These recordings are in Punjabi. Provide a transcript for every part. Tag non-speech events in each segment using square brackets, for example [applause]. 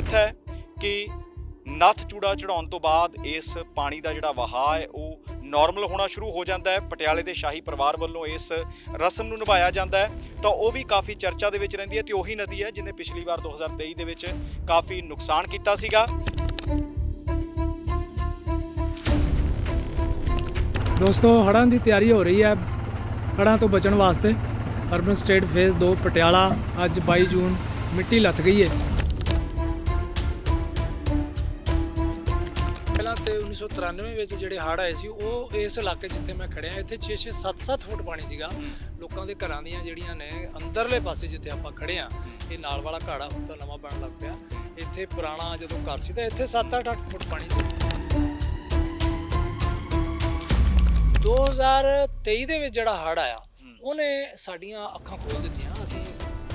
ਮਿੱਥ ਹੈ ਕਿ ਨੱਥ ਚੂੜਾ ਚੜਾਉਣ ਤੋਂ ਬਾਅਦ ਇਸ ਪਾਣੀ ਦਾ ਜਿਹੜਾ ਵਹਾਅ ਹੈ, ਉਹ ਨਾਰਮਲ ਹੋਣਾ ਸ਼ੁਰੂ ਹੋ ਜਾਂਦਾ ਹੈ। ਪਟਿਆਲੇ ਦੇ ਸ਼ਾਹੀ ਪਰਿਵਾਰ ਵੱਲੋਂ ਇਸ ਰਸਮ ਨੂੰ ਨਿਭਾਇਆ ਜਾਂਦਾ ਹੈ। ਤਾਂ ਉਹ ਵੀ ਕਾਫੀ ਚਰਚਾ ਦੇ ਵਿੱਚ ਰਹਿੰਦੀ ਹੈ ਤੇ ਉਹੀ ਨਦੀ ਹੈ ਜਿਹਨੇ ਪਿਛਲੀ ਵਾਰ 2023 ਦੇ ਵਿੱਚ ਕਾਫੀ ਨੁਕਸਾਨ ਕੀਤਾ ਸੀਗਾ। ਦੋਸਤੋ, ਹੜ੍ਹਾਂ ਦੀ ਤਿਆਰੀ ਹੋ ਰਹੀ ਹੈ। ਹੜ੍ਹਾਂ ਤੋਂ ਬਚਣ ਵਾਸਤੇ ਅਰਬਨ ਸਟੇਟ ਫੇਜ਼ 2 ਪਟਿਆਲਾ ਅੱਜ 22 ਜੂਨ ਮਿੱਟੀ ਲੱਥ ਗਈ ਹੈ। 1993 ਵਿੱਚ ਜਿਹੜੇ ਹੜ੍ਹ ਆਏ ਸੀ, ਉਹ ਇਸ ਇਲਾਕੇ ਜਿੱਥੇ ਮੈਂ ਖੜਿਆ, ਇੱਥੇ 6-6 7-7 ਫੁੱਟ ਪਾਣੀ ਸੀਗਾ। ਲੋਕਾਂ ਦੇ ਘਰਾਂ ਦੀਆਂ ਜਿਹੜੀਆਂ ਨੇ, ਅੰਦਰਲੇ ਪਾਸੇ ਜਿੱਥੇ ਆਪਾਂ ਖੜੇ ਆ, ਇਹ ਨਾਲ ਵਾਲਾ ਘਾੜਾ ਹੁਣ ਤਾਂ ਨਵਾਂ ਬਣਨ ਲੱਗ ਪਿਆ। ਇੱਥੇ ਪੁਰਾਣਾ ਜਦੋਂ ਘਰ ਸੀ, ਤਾਂ ਇੱਥੇ 7-8 ਫੁੱਟ ਪਾਣੀ ਸੀ। 2023 ਦੇ ਵਿੱਚ ਜਿਹੜਾ ਹੜ੍ਹ ਆਇਆ, ਉਹਨੇ ਸਾਡੀਆਂ ਅੱਖਾਂ ਖੋਲ ਦਿੱਤੀਆਂ। ਅਸੀਂ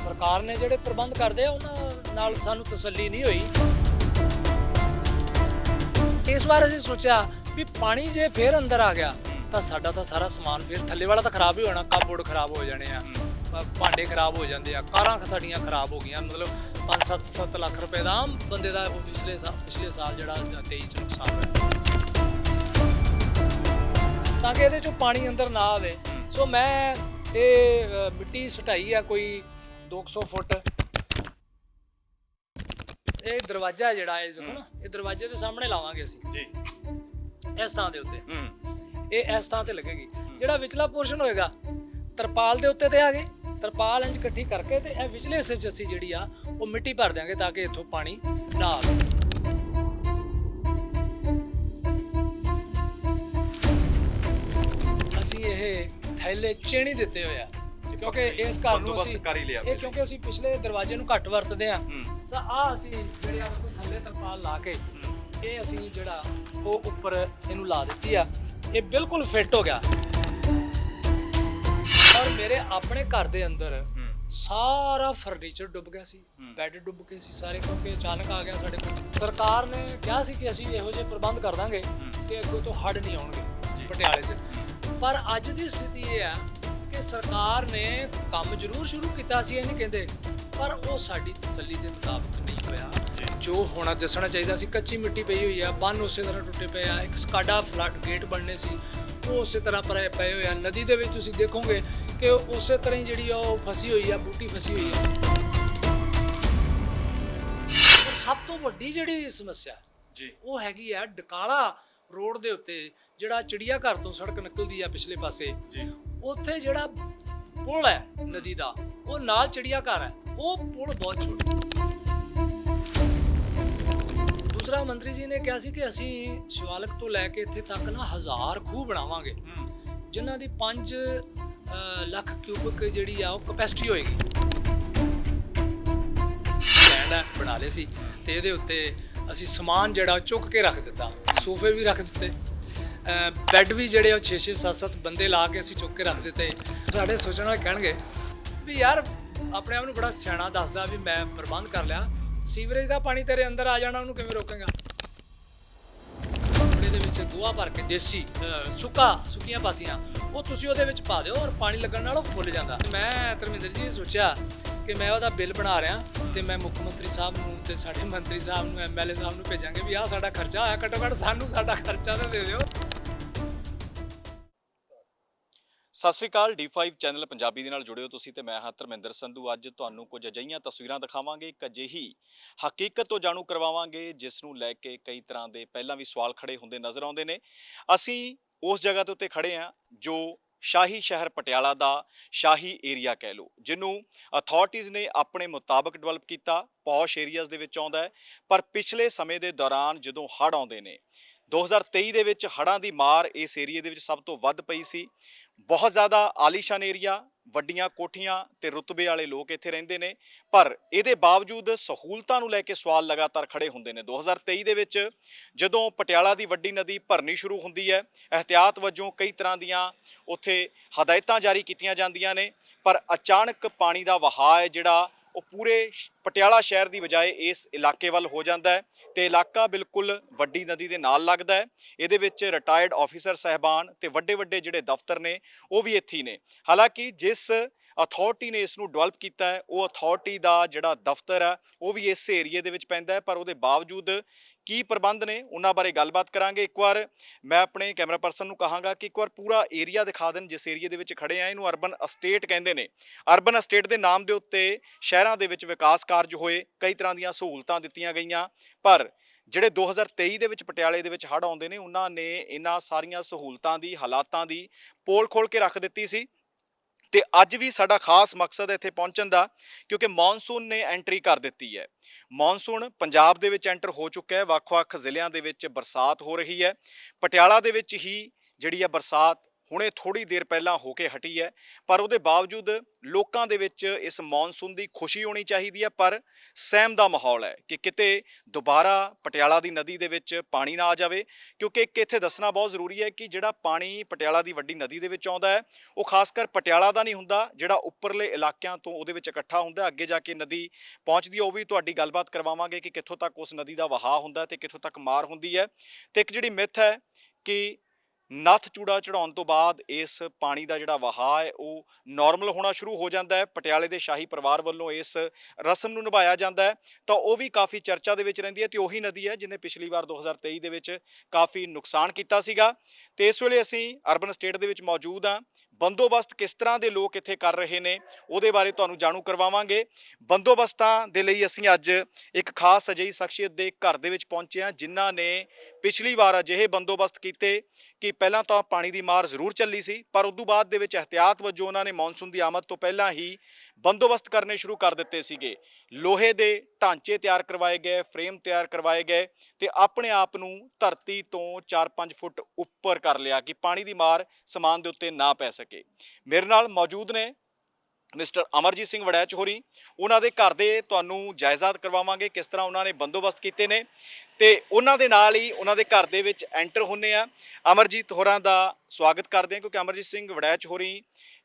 ਸਰਕਾਰ ਨੇ ਜਿਹੜੇ ਪ੍ਰਬੰਧ ਕਰਦੇ ਆ, ਉਹਨਾਂ ਨਾਲ ਸਾਨੂੰ ਤਸੱਲੀ ਨਹੀਂ ਹੋਈ। ਇਸ ਵਾਰ ਅਸੀਂ ਸੋਚਿਆ ਵੀ ਪਾਣੀ ਜੇ ਫੇਰ ਅੰਦਰ ਆ ਗਿਆ ਤਾਂ ਸਾਡਾ ਤਾਂ ਸਾਰਾ ਸਮਾਨ ਫੇਰ ਥੱਲੇ ਵਾਲਾ ਤਾਂ ਖਰਾਬ ਹੀ ਹੋਣਾ ਕਾਪਬੋਰਡ ਖਰਾਬ ਹੋ ਜਾਣੇ ਆ ਭਾਂਡੇ ਖਰਾਬ ਹੋ ਜਾਂਦੇ ਆ ਕਾਰਾਂ ਸਾਡੀਆਂ ਖਰਾਬ ਹੋ ਗਈਆਂ ਮਤਲਬ 5-7 ਲੱਖ ਰੁਪਏ ਦਾ ਆਮ ਬੰਦੇ ਦਾ ਉਹ ਪਿਛਲੇ ਸਾਲ ਪਿਛਲੇ ਸਾਲ ਜਿਹੜਾ 23 ਚ ਨੁਕਸਾਨ ਹੋਇਆ। ਤਾਂ ਕਿ ਇਹਦੇ ਚੋਂ ਪਾਣੀ ਅੰਦਰ ਨਾ ਆਵੇ। ਸੋ ਮੈਂ ਇਹ ਮਿੱਟੀ ਸਟਾਈ ਆ ਕੋਈ 200 ਫੁੱਟ ਇਹ ਦਰਵਾਜ਼ਾ ਜਿਹੜਾ ਹੈ ਦੇਖੋ ਨਾ ਇਹ ਦਰਵਾਜ਼ੇ ਦੇ ਸਾਹਮਣੇ ਲਾਵਾਂਗੇ ਅਸੀਂ। ਜੀ। ਇਸ ਥਾਂ ਦੇ ਉੱਤੇ। ਹੂੰ। ਇਹ ਇਸ ਥਾਂ ਤੇ ਲੱਗੇਗੀ। ਜਿਹੜਾ ਵਿਚਲਾ ਪੋਰਸ਼ਨ ਹੋਏਗਾ ਤਰਪਾਲ ਦੇ ਉੱਤੇ ਤੇ ਆ ਗਏ। ਤਰਪਾਲ ਇੰਜ ਇਕੱਠੀ ਕਰਕੇ ਤੇ ਇਹ ਵਿਚਲੇ ਹਿੱਸੇ 'ਚ ਅਸੀਂ ਜਿਹੜੀ ਆ ਉਹ ਮਿੱਟੀ ਭਰ ਦਿਆਂਗੇ ਤਾਂ ਕਿ ਇੱਥੋਂ ਪਾਣੀ ਨਾ ਆਵੇ। ਅਸੀਂ ਇਹ ਥੈਲੇ ਚੇਣੀ ਦਿੱਤੇ ਹੋਏ ਆ। ਕਿਉਂਕਿ ਇਸ ਘਰ ਨੂੰ ਅਸੀਂ ਕਰ ਹੀ ਲਿਆ ਇਹ ਕਿਉਂਕਿ ਅਸੀਂ ਪਿਛਲੇ ਦਰਵਾਜ਼ੇ ਨੂੰ ਘੱਟ ਵਰਤਦੇ ਆ ਸਾ ਆ ਅਸੀਂ ਜਿਹੜੇ ਆ ਕੋਈ ਥੱਲੇ ਤਰਪਾਲ ਲਾ ਕੇ ਇਹ ਅਸੀਂ ਜਿਹੜਾ ਉਹ ਉੱਪਰ ਇਹਨੂੰ ਲਾ ਦਿੱਤੀ ਆ ਇਹ ਬਿਲਕੁਲ ਫਿੱਟ ਹੋ ਗਿਆ। ਔਰ ਮੇਰੇ ਆਪਣੇ ਘਰ ਦੇ ਅੰਦਰ ਸਾਰਾ ਫਰਨੀਚਰ ਡੁੱਬ ਗਿਆ ਸੀ। ਬੈੱਡ ਡੁੱਬ ਗਏ ਸੀ ਸਾਰੇ ਕਿਉਂਕਿ ਅਚਾਨਕ ਆ ਗਿਆ ਸਾਡੇ ਕੋਲ। ਸਰਕਾਰ ਨੇ ਕਿਹਾ ਸੀ ਕਿ ਅਸੀਂ ਇਹੋ ਜਿਹੇ ਪ੍ਰਬੰਧ ਕਰ ਦਾਂਗੇ ਕਿ ਅੱਗੋਂ ਤੋਂ ਹੜ ਨਹੀਂ ਆਉਣਗੇ ਪਟਿਆਲੇ 'ਚ। ਪਰ ਅੱਜ ਦੀ ਸਥਿਤੀ ਇਹ ਆ ਕਿ ਸਰਕਾਰ ਨੇ ਕੰਮ ਜ਼ਰੂਰ ਸ਼ੁਰੂ ਕੀਤਾ ਸੀ ਇਹ ਨਹੀਂ ਕਹਿੰਦੇ। ਪਰ ਉਹ ਸਾਡੀ ਤਸੱਲੀ ਦੇ ਮੁਤਾਬਕ ਨਹੀਂ ਹੋਇਆ। ਜੋ। ਹੋਣਾ ਦੱਸਣਾ ਚਾਹੀਦਾ ਸੀ ਕੱਚੀ ਮਿੱਟੀ ਪਈ ਹੋਈ ਆ ਬੰਨ ਉਸੇ ਤਰ੍ਹਾਂ ਟੁੱਟੇ ਪਏ ਆ ਇੱਕ ਸਕਾਡਾ ਫਲੱਡ ਗੇਟ ਬਣਨੇ ਸੀ ਉਹ ਉਸੇ ਤਰ੍ਹਾਂ ਪਰੇ ਪਏ ਹੋਏ ਆ। ਨਦੀ ਦੇ ਵਿੱਚ ਤੁਸੀਂ ਦੇਖੋਗੇ ਕਿ ਉਸੇ ਤਰ੍ਹਾਂ ਹੀ ਜਿਹੜੀ ਆ ਉਹ ਫਸੀ ਹੋਈ ਆ ਬੂਟੀ ਫਸੀ ਹੋਈ ਆ। ਸਭ ਤੋਂ ਵੱਡੀ ਜਿਹੜੀ ਸਮੱਸਿਆ ਜੀ। ਉਹ ਹੈਗੀ ਆ ਡਕਾਲਾ ਰੋਡ ਦੇ ਉੱਤੇ ਜਿਹੜਾ ਚਿੜੀਆ ਘਰ ਤੋਂ ਸੜਕ ਨਿਕਲਦੀ ਆ ਪਿਛਲੇ ਪਾਸੇ। ਜੀ। ਉੱਥੇ ਜਿਹੜਾ ਪੁਲ ਹੈ ਨਦੀ ਦਾ, ਉਹ ਨਾਲ ਚਿੜੀਆ ਘਰ ਹੈ। ਉਹ ਪੁਲ ਬਹੁਤ ਛੋਟਾ ਦੂਸਰਾ ਮੰਤਰੀ ਜੀ ਨੇ ਕਿਹਾ ਸੀ ਕਿ ਅਸੀਂ ਸ਼ਿਵਾਲਕ ਤੋਂ ਲੈ ਕੇ ਇੱਥੇ ਤੱਕ ਨਾ ਹਜ਼ਾਰ ਖੂਹ ਬਣਾਵਾਂਗੇ ਹੂੰ ਜਿਨ੍ਹਾਂ ਦੀ 5 ਲੱਖ ਕਿਊਬਿਕ ਜਿਹੜੀ ਆ, ਉਹ ਕਪੈਸਿਟੀ ਹੋਏਗੀ। ਸਟੈਂਡ ਹੈ, ਬਣਾ ਲਏ ਸੀ। ਤੇ ਇਹਦੇ ਉੱਤੇ ਅਸੀਂ ਸਮਾਨ ਜਿਹੜਾ ਚੁੱਕ ਕੇ ਰੱਖ ਦਿੱਤਾ। ਸੋਫੇ ਵੀ ਰੱਖ ਦਿੱਤੇ। ਬੈੱਡ ਵੀ ਜਿਹੜੇ ਉਹ 6 6 7 7 ਬੰਦੇ ਲਾ ਕੇ ਅਸੀਂ ਚੁੱਕ ਕੇ ਰੱਖ ਦਿੱਤੇ। ਸਾਡੇ ਸੋਚਣ ਵਾਲੇ ਕਹਿਣਗੇ ਵੀ ਯਾਰ ਆਪਣੇ ਆਪ ਨੂੰ ਬੜਾ ਸਿਆਣਾ ਦੱਸਦਾ ਵੀ ਮੈਂ ਪ੍ਰਬੰਧ ਕਰ ਲਿਆ। ਸੀਵਰੇਜ ਦਾ ਪਾਣੀ ਤੇਰੇ ਅੰਦਰ ਆ ਜਾਣਾ, ਉਹਨੂੰ ਕਿਵੇਂ ਰੋਕਾਂਗਾ? ਕੱਪੜੇ ਦੇ ਵਿੱਚ ਗੋਹਾ ਭਰ ਕੇ, ਦੇਸੀ ਸੁੱਕਾ, ਸੁੱਕੀਆਂ ਪਾਤੀਆਂ, ਉਹ ਤੁਸੀਂ ਉਹਦੇ ਵਿੱਚ ਪਾ ਦਿਓ ਔਰ ਪਾਣੀ ਲੱਗਣ ਨਾਲ ਉਹ ਫੁੱਲ ਜਾਂਦਾ। ਮੈਂ ਧਰਮਿੰਦਰ ਜੀ ਸੋਚਿਆ ਕਿ ਮੈਂ ਉਹਦਾ ਬਿੱਲ ਬਣਾ ਰਿਹਾ ਤੇ ਮੈਂ ਮੁੱਖ ਮੰਤਰੀ ਸਾਹਿਬ ਨੂੰ ਤੇ ਸਾਡੇ ਮੰਤਰੀ ਸਾਹਿਬ ਨੂੰ ਐਮਐਲਏ ਸਾਹਿਬ ਨੂੰ ਭੇਜਾਂਗੇ ਵੀ ਆਹ ਸਾਡਾ ਖਰਚਾ ਆਇਆ, ਘੱਟੋ ਘੱਟ ਸਾਨੂੰ ਸਾਡਾ ਖਰਚਾ ਤਾਂ ਦੇ ਦਿਓ। ਸਤਿ ਸ੍ਰੀ ਅਕਾਲ D5 ਚੈਨਲ ਪੰਜਾਬੀ ਦੇ ਨਾਲ ਜੁੜੇ ਹੋ ਤੁਸੀਂ ਤੇ ਮੈਂ ਹਾਂ ਧਰਮਿੰਦਰ ਸੰਧੂ। ਅੱਜ ਤੁਹਾਨੂੰ ਕੁਝ ਅਜਿਹੀਆਂ ਤਸਵੀਰਾਂ ਦਿਖਾਵਾਂਗੇ, ਇੱਕ ਅਜਿਹੀ ਹਕੀਕਤ ਤੋਂ ਜਾਣੂ ਕਰਵਾਵਾਂਗੇ, ਜਿਸ ਨੂੰ ਲੈ ਕੇ ਕਈ ਤਰ੍ਹਾਂ ਦੇ ਪਹਿਲਾਂ ਵੀ ਸਵਾਲ ਖੜੇ ਹੁੰਦੇ ਨਜ਼ਰ ਆਉਂਦੇ ਨੇ। ਅਸੀਂ ਉਸ ਜਗ੍ਹਾ ਦੇ ਉੱਤੇ ਖੜੇ ਹਾਂ, ਜੋ ਸ਼ਾਹੀ ਸ਼ਹਿਰ ਪਟਿਆਲਾ ਦਾ ਸ਼ਾਹੀ ਏਰੀਆ ਕਹਿ ਲਓ, ਜਿਹਨੂੰ ਅਥਾਰਟੀਆਂ ਨੇ ਆਪਣੇ ਮੁਤਾਬਕ ਡਿਵੈਲਪ ਕੀਤਾ, ਪੌਸ਼ ਏਰੀਆਜ਼ ਦੇ ਵਿੱਚ ਆਉਂਦਾ ਹੈ। ਪਰ ਪਿਛਲੇ ਸਮੇਂ ਦੇ ਦੌਰਾਨ ਜਦੋਂ ਹੜ੍ਹ ਆਉਂਦੇ ਨੇ 2023 ਦੇ ਵਿੱਚ ਹੜ੍ਹਾਂ ਦੀ ਮਾਰ ਇਸ ਏਰੀਏ ਦੇ ਵਿੱਚ ਸਭ ਤੋਂ ਵੱਧ ਪਈ ਸੀ। ਬਹੁਤ ਜ਼ਿਆਦਾ ਆਲੀਸ਼ਾਨ ਏਰੀਆ, ਵੱਡੀਆਂ ਕੋਠੀਆਂ ਤੇ ਰੁਤਬੇ ਵਾਲੇ ਲੋਕ ਇੱਥੇ ਰਹਿੰਦੇ ਨੇ। ਪਰ ਇਹਦੇ ਬਾਵਜੂਦ ਸਹੂਲਤਾਂ ਨੂੰ ਲੈ ਕੇ ਸਵਾਲ ਲਗਾਤਾਰ ਖੜੇ ਹੁੰਦੇ ਨੇ। 2023 ਦੇ ਵਿੱਚ ਜਦੋਂ ਪਟਿਆਲਾ ਦੀ ਵੱਡੀ ਨਦੀ ਭਰਨੀ ਸ਼ੁਰੂ ਹੁੰਦੀ ਹੈ ਅਹਤਿਆਤ ਵਜੋਂ ਕਈ ਤਰ੍ਹਾਂ ਦੀਆਂ ਉੱਥੇ ਹਦਾਇਤਾਂ ਜਾਰੀ ਕੀਤੀਆਂ ਜਾਂਦੀਆਂ ਨੇ। ਪਰ ਅਚਾਨਕ ਪਾਣੀ ਦਾ ਵਹਾਅ ਹੈ ਜਿਹੜਾ ਉਹ ਪੂਰੇ ਪਟਿਆਲਾ ਸ਼ਹਿਰ ਦੀ ਬਜਾਏ ਇਸ ਇਲਾਕੇ ਵੱਲ ਹੋ ਜਾਂਦਾ ਹੈ ਤੇ ਇਲਾਕਾ ਬਿਲਕੁਲ ਵੱਡੀ ਨਦੀ ਦੇ ਨਾਲ ਲੱਗਦਾ ਹੈ। ਇਹਦੇ ਵਿੱਚ ਰਿਟਾਇਰਡ ਆਫੀਸਰ ਸਹਿਬਾਨ ਤੇ ਵੱਡੇ ਵੱਡੇ ਜਿਹੜੇ ਦਫ਼ਤਰ ਨੇ, ਉਹ ਵੀ ਇੱਥੇ ਹੀ ਨੇ। ਹਾਲਾਂਕਿ ਜਿਸ ਅਥਾਰਟੀ ਨੇ ਇਸ ਨੂੰ ਡਿਵੈਲਪ ਕੀਤਾ ਹੈ, ਉਹ ਅਥਾਰਟੀ ਦਾ ਜਿਹੜਾ ਦਫ਼ਤਰ ਹੈ, ਉਹ ਵੀ ਇਸ ਏਰੀਏ ਦੇ ਵਿੱਚ ਪੈਂਦਾ ਹੈ, ਪਰ ਉਹਦੇ ਬਾਵਜੂਦ ਕੀ ਪ੍ਰਬੰਧ ਨੇ, ਉਹਨਾਂ ਬਾਰੇ ਗੱਲਬਾਤ ਕਰਾਂਗੇ। ਇੱਕ ਵਾਰ ਮੈਂ ਆਪਣੇ ਕੈਮਰਾ ਪਰਸਨ ਨੂੰ ਕਹਾਂਗਾ ਕਿ ਇੱਕ ਵਾਰ ਪੂਰਾ ਏਰੀਆ ਦਿਖਾ ਦੇਣ, ਜਿਸ ਏਰੀਏ ਦੇ ਵਿੱਚ ਖੜੇ ਆ, ਇਹਨੂੰ ਅਰਬਨ ਅਸਟੇਟ ਕਹਿੰਦੇ ਨੇ। ਅਰਬਨ ਅਸਟੇਟ ਦੇ ਨਾਮ ਦੇ ਉੱਤੇ ਸ਼ਹਿਰਾਂ ਦੇ ਵਿੱਚ ਵਿਕਾਸ ਕਾਰਜ ਹੋਏ, ਕਈ ਤਰ੍ਹਾਂ ਦੀਆਂ ਸਹੂਲਤਾਂ ਦਿੱਤੀਆਂ ਗਈਆਂ, ਪਰ ਜਿਹੜੇ 2023 ਦੇ ਵਿੱਚ ਪਟਿਆਲੇ ਦੇ ਵਿੱਚ ਹੜ੍ਹ ਆਉਂਦੇ ਨੇ, ਉਹਨਾਂ ਨੇ ਇਹਨਾਂ ਸਾਰੀਆਂ ਸਹੂਲਤਾਂ ਦੀ, ਹਾਲਾਤਾਂ ਦੀ ਪੋਲ ਖੋਲ ਕੇ ਰੱਖ ਦਿੱਤੀ ਸੀ। ਤੇ ਅੱਜ ਵੀ ਸਾਡਾ ਖਾਸ ਮਕਸਦ ਇੱਥੇ ਪਹੁੰਚਣ ਦਾ, ਕਿਉਂਕਿ ਮੌਨਸੂਨ ਨੇ ਐਂਟਰੀ ਕਰ ਦਿੱਤੀ ਹੈ। ਮੌਨਸੂਨ ਪੰਜਾਬ ਦੇ ਵਿੱਚ ਐਂਟਰ ਹੋ ਚੁੱਕਾ ਹੈ, ਵੱਖ-ਵੱਖ ਜ਼ਿਲ੍ਹਿਆਂ ਦੇ ਵਿੱਚ ਬਰਸਾਤ ਹੋ ਰਹੀ ਹੈ। ਪਟਿਆਲਾ ਦੇ ਵਿੱਚ ਹੀ ਜਿਹੜੀ ਹੈ ਬਰਸਾਤ ਹੁਣੇ ਥੋੜੀ ਦੇਰ ਪਹਿਲਾਂ ਹੋ ਕੇ ਹਟੀ ਹੈ, ਪਰ ਉਹਦੇ ਬਾਵਜੂਦ ਲੋਕਾਂ ਦੇ ਵਿੱਚ ਇਸ ਮੌਨਸੂਨ ਦੀ ਖੁਸ਼ੀ ਹੋਣੀ ਚਾਹੀਦੀ ਹੈ, ਪਰ ਸਹਿਮ ਦਾ ਮਾਹੌਲ ਹੈ ਕਿ ਕਿਤੇ ਦੁਬਾਰਾ ਪਟਿਆਲਾ ਦੀ ਨਦੀ ਦੇ ਵਿੱਚ ਪਾਣੀ ਨਾ ਆ ਜਾਵੇ, ਕਿਉਂਕਿ ਇੱਕ ਇੱਥੇ ਦੱਸਣਾ ਬਹੁਤ ਜ਼ਰੂਰੀ ਹੈ ਕਿ ਜਿਹੜਾ ਪਾਣੀ ਪਟਿਆਲਾ ਦੀ ਵੱਡੀ ਨਦੀ ਦੇ ਵਿੱਚ ਆਉਂਦਾ ਹੈ, ਉਹ ਖਾਸ ਕਰ ਪਟਿਆਲਾ ਦਾ ਨਹੀਂ ਹੁੰਦਾ, ਜਿਹੜਾ ਉੱਪਰਲੇ ਇਲਾਕਿਆਂ ਤੋਂ ਉਹਦੇ ਵਿੱਚ ਇਕੱਠਾ ਹੁੰਦਾ ਅੱਗੇ ਜਾ ਕੇ ਨਦੀ ਪਹੁੰਚਦੀ ਹੈ, ਉਹ ਵੀ ਤੁਹਾਡੀ ਗੱਲਬਾਤ ਕਰਵਾਵਾਂਗੇ ਕਿ ਕਿੱਥੋਂ ਤੱਕ ਉਸ ਨਦੀ ਦਾ ਵਹਾਅ ਹੁੰਦਾ ਹੈ ਤੇ ਕਿੱਥੋਂ ਤੱਕ ਮਾਰ ਹੁੰਦੀ ਹੈ, ਤੇ ਇੱਕ ਜਿਹੜੀ ਮਿੱਥ ਹੈ ਕਿ ਨੱਥ ਚੂੜਾ ਚੜਾਉਣ ਤੋਂ ਬਾਅਦ ਇਸ ਪਾਣੀ ਦਾ ਜਿਹੜਾ ਵਹਾਅ ਹੈ, ਉਹ ਨਾਰਮਲ ਹੋਣਾ ਸ਼ੁਰੂ ਹੋ ਜਾਂਦਾ ਹੈ। ਪਟਿਆਲੇ ਦੇ ਸ਼ਾਹੀ ਪਰਿਵਾਰ ਵੱਲੋਂ ਇਸ ਰਸਮ ਨੂੰ ਨਿਭਾਇਆ ਜਾਂਦਾ ਹੈ। ਤਾਂ ਉਹ ਵੀ ਕਾਫੀ ਚਰਚਾ ਦੇ ਵਿੱਚ ਰਹਿੰਦੀ ਹੈ ਤੇ ਉਹੀ ਨਦੀ ਹੈ ਜਿਹਨੇ ਪਿਛਲੀ ਵਾਰ 2023 ਦੇ ਵਿੱਚ ਕਾਫੀ ਨੁਕਸਾਨ ਕੀਤਾ ਸੀਗਾ। ਤੇ ਇਸ ਵੇਲੇ ਅਸੀਂ ਅਰਬਨ ਸਟੇਟ ਦੇ ਵਿੱਚ ਮੌਜੂਦ ਹਾਂ। ਬੰਦੋਬਸਤ ਕਿਸ ਤਰ੍ਹਾਂ ਦੇ ਲੋਕ ਇੱਥੇ ਕਰ ਰਹੇ ਨੇ, ਉਹਦੇ ਬਾਰੇ ਤੁਹਾਨੂੰ ਜਾਣੂ ਕਰਵਾਵਾਂਗੇ। ਬੰਦੋਬਸਤਾਂ ਦੇ ਲਈ ਅਸੀਂ ਅੱਜ ਇੱਕ ਖਾਸ ਅਜਿਹੀ ਸ਼ਖਸੀਅਤ ਦੇ ਘਰ ਦੇ ਵਿੱਚ ਪਹੁੰਚੇ ਹਾਂ, ਜਿਨ੍ਹਾਂ ਨੇ ਪਿਛਲੀ ਵਾਰ ਅਜਿਹੇ ਬੰਦੋਬਸਤ ਕੀਤੇ ਕਿ ਪਹਿਲਾਂ ਤਾਂ ਪਾਣੀ ਦੀ ਮਾਰ ਜ਼ਰੂਰ ਚੱਲੀ ਸੀ, ਪਰ ਉਦੋਂ ਬਾਅਦ ਦੇ ਵਿੱਚ ਅਹਤਿਆਤ ਵਜੋਂ ਉਹਨਾਂ ਨੇ ਮੌਨਸੂਨ ਦੀ ਆਮਦ ਤੋਂ ਪਹਿਲਾਂ ਹੀ ਬੰਦੋਬਸਤ ਕਰਨੇ ਸ਼ੁਰੂ ਕਰ ਦਿੱਤੇ ਸੀਗੇ। ਲੋਹੇ ਦੇ ਢਾਂਚੇ ਤਿਆਰ ਕਰਵਾਏ ਗਏ, ਫਰੇਮ ਤਿਆਰ ਕਰਵਾਏ ਗਏ ਤੇ ਆਪਣੇ ਆਪ ਨੂੰ ਧਰਤੀ ਤੋਂ 4-5 ਫੁੱਟ ਉੱਪਰ ਕਰ ਲਿਆ ਕਿ ਪਾਣੀ ਦੀ ਮਾਰ ਸਮਾਨ ਦੇ ਉੱਤੇ ਨਾ ਪੈ ਸਕੇ। ਮੇਰੇ ਨਾਲ ਮੌਜੂਦ ਨੇ ਮਿਸਟਰ ਅਮਰਜੀਤ ਸਿੰਘ ਵੜੈਚ ਹੋਰੀ। ਉਹਨਾਂ ਦੇ ਘਰ ਦੇ ਤੁਹਾਨੂੰ ਜਾਇਜ਼ਾ ਕਰਵਾਵਾਂਗੇ ਕਿਸ ਤਰ੍ਹਾਂ ਉਹਨਾਂ ਨੇ ਬੰਦੋਬਸਤ ਕੀਤੇ ਨੇ ਤੇ ਉਹਨਾਂ ਦੇ ਨਾਲ ਹੀ ਉਹਨਾਂ ਦੇ ਘਰ ਦੇ ਵਿੱਚ ਐਂਟਰ ਹੁੰਨੇ ਆ। ਅਮਰਜੀਤ ਹੋਰਾਂ ਦਾ ਸਵਾਗਤ ਕਰਦੇ ਹਾਂ ਕਿਉਂਕਿ ਅਮਰਜੀਤ ਸਿੰਘ ਵੜੈਚ ਹੋਰੀ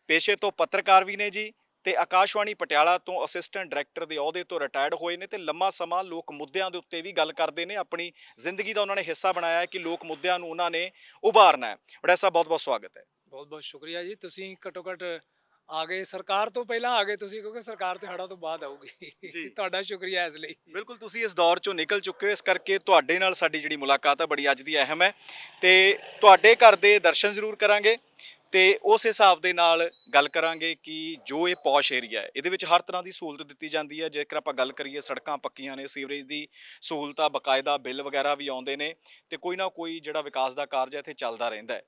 ਪੇਸ਼ੇ ਤੋਂ ਪੱਤਰਕਾਰ ਵੀ ਨੇ ਜੀ। ਤੇ ਆਕਾਸ਼ਵਾਣੀ ਪਟਿਆਲਾ ਤੋਂ ਅਸਿਸਟੈਂਟ ਡਾਇਰੈਕਟਰ ਦੇ ਅਹੁਦੇ ਤੋਂ ਰਿਟਾਇਰਡ ਹੋਏ ਨੇ ਤੇ ਲੰਮਾ ਸਮਾਂ ਲੋਕ ਮੁੱਦਿਆਂ ਦੇ ਉੱਤੇ ਵੀ ਗੱਲ ਕਰਦੇ ਨੇ। ਆਪਣੀ ਜ਼ਿੰਦਗੀ ਦਾ ਉਹਨਾਂ ਨੇ ਹਿੱਸਾ ਬਣਾਇਆ ਹੈ ਕਿ ਲੋਕ ਮੁੱਦਿਆਂ ਨੂੰ ਉਹਨਾਂ ਨੇ ਉਭਾਰਨਾ ਹੈ। ਬੜਾ ਸਾਹਿਬ ਬਹੁਤ ਬਹੁਤ ਸਵਾਗਤ ਹੈ। ਬਹੁਤ ਬਹੁਤ ਸ਼ੁਕਰੀਆ ਜੀ। ਤੁਸੀਂ ਘੱਟੋ ਘੱਟ ਆ ਗਏ। ਸਰਕਾਰ ਤੋਂ ਪਹਿਲਾਂ ਆ ਗਏ ਤੁਸੀਂ ਕਿਉਂਕਿ ਸਰਕਾਰ ਤੇ ਹੜਾ ਤੋਂ ਬਾਅਦ ਆਊਗੀ। [laughs] ਤੁਹਾਡਾ ਸ਼ੁਕਰੀਆ ਇਸ ਲਈ। ਬਿਲਕੁਲ ਤੁਸੀਂ ਇਸ ਦੌਰ ਚੋਂ ਨਿਕਲ ਚੁੱਕੇ ਹੋ। ਇਸ ਕਰਕੇ ਤੁਹਾਡੇ ਨਾਲ ਸਾਡੀ ਜਿਹੜੀ ਮੁਲਾਕਾਤ ਹੈ ਬੜੀ ਅੱਜ ਦੀ ਅਹਿਮ ਹੈ। ਤੇ ਤੁਹਾਡੇ ਘਰ ਦੇ ਦਰਸ਼ਨ ਜ਼ਰੂਰ ਕਰਾਂਗੇ। ਤੇ ਉਸ ਹਿਸਾਬ ਦੇ ਨਾਲ ਗੱਲ ਕਰਾਂਗੇ ਕਿ ਜੋ ਇਹ ਪੌਸ਼ ਏਰੀਆ ਹੈ, ਇਹਦੇ ਵਿੱਚ ਹਰ ਤਰ੍ਹਾਂ ਦੀ ਸਹੂਲਤ ਦਿੱਤੀ ਜਾਂਦੀ ਹੈ। ਜੇਕਰ ਆਪਾਂ ਗੱਲ ਕਰੀਏ ਸੜਕਾਂ ਪੱਕੀਆਂ ਨੇ, ਸੀਵਰੇਜ ਦੀ ਸਹੂਲਤਾਂ, ਬਕਾਇਦਾ ਬਿੱਲ ਵਗੈਰਾ ਵੀ ਆਉਂਦੇ ਨੇ ਤੇ ਕੋਈ ਨਾ ਕੋਈ ਜਿਹੜਾ ਵਿਕਾਸ ਦਾ ਕਾਰਜ ਹੈ, ਇੱਥੇ ਚੱਲਦਾ ਰਹਿੰਦਾ ਹੈ।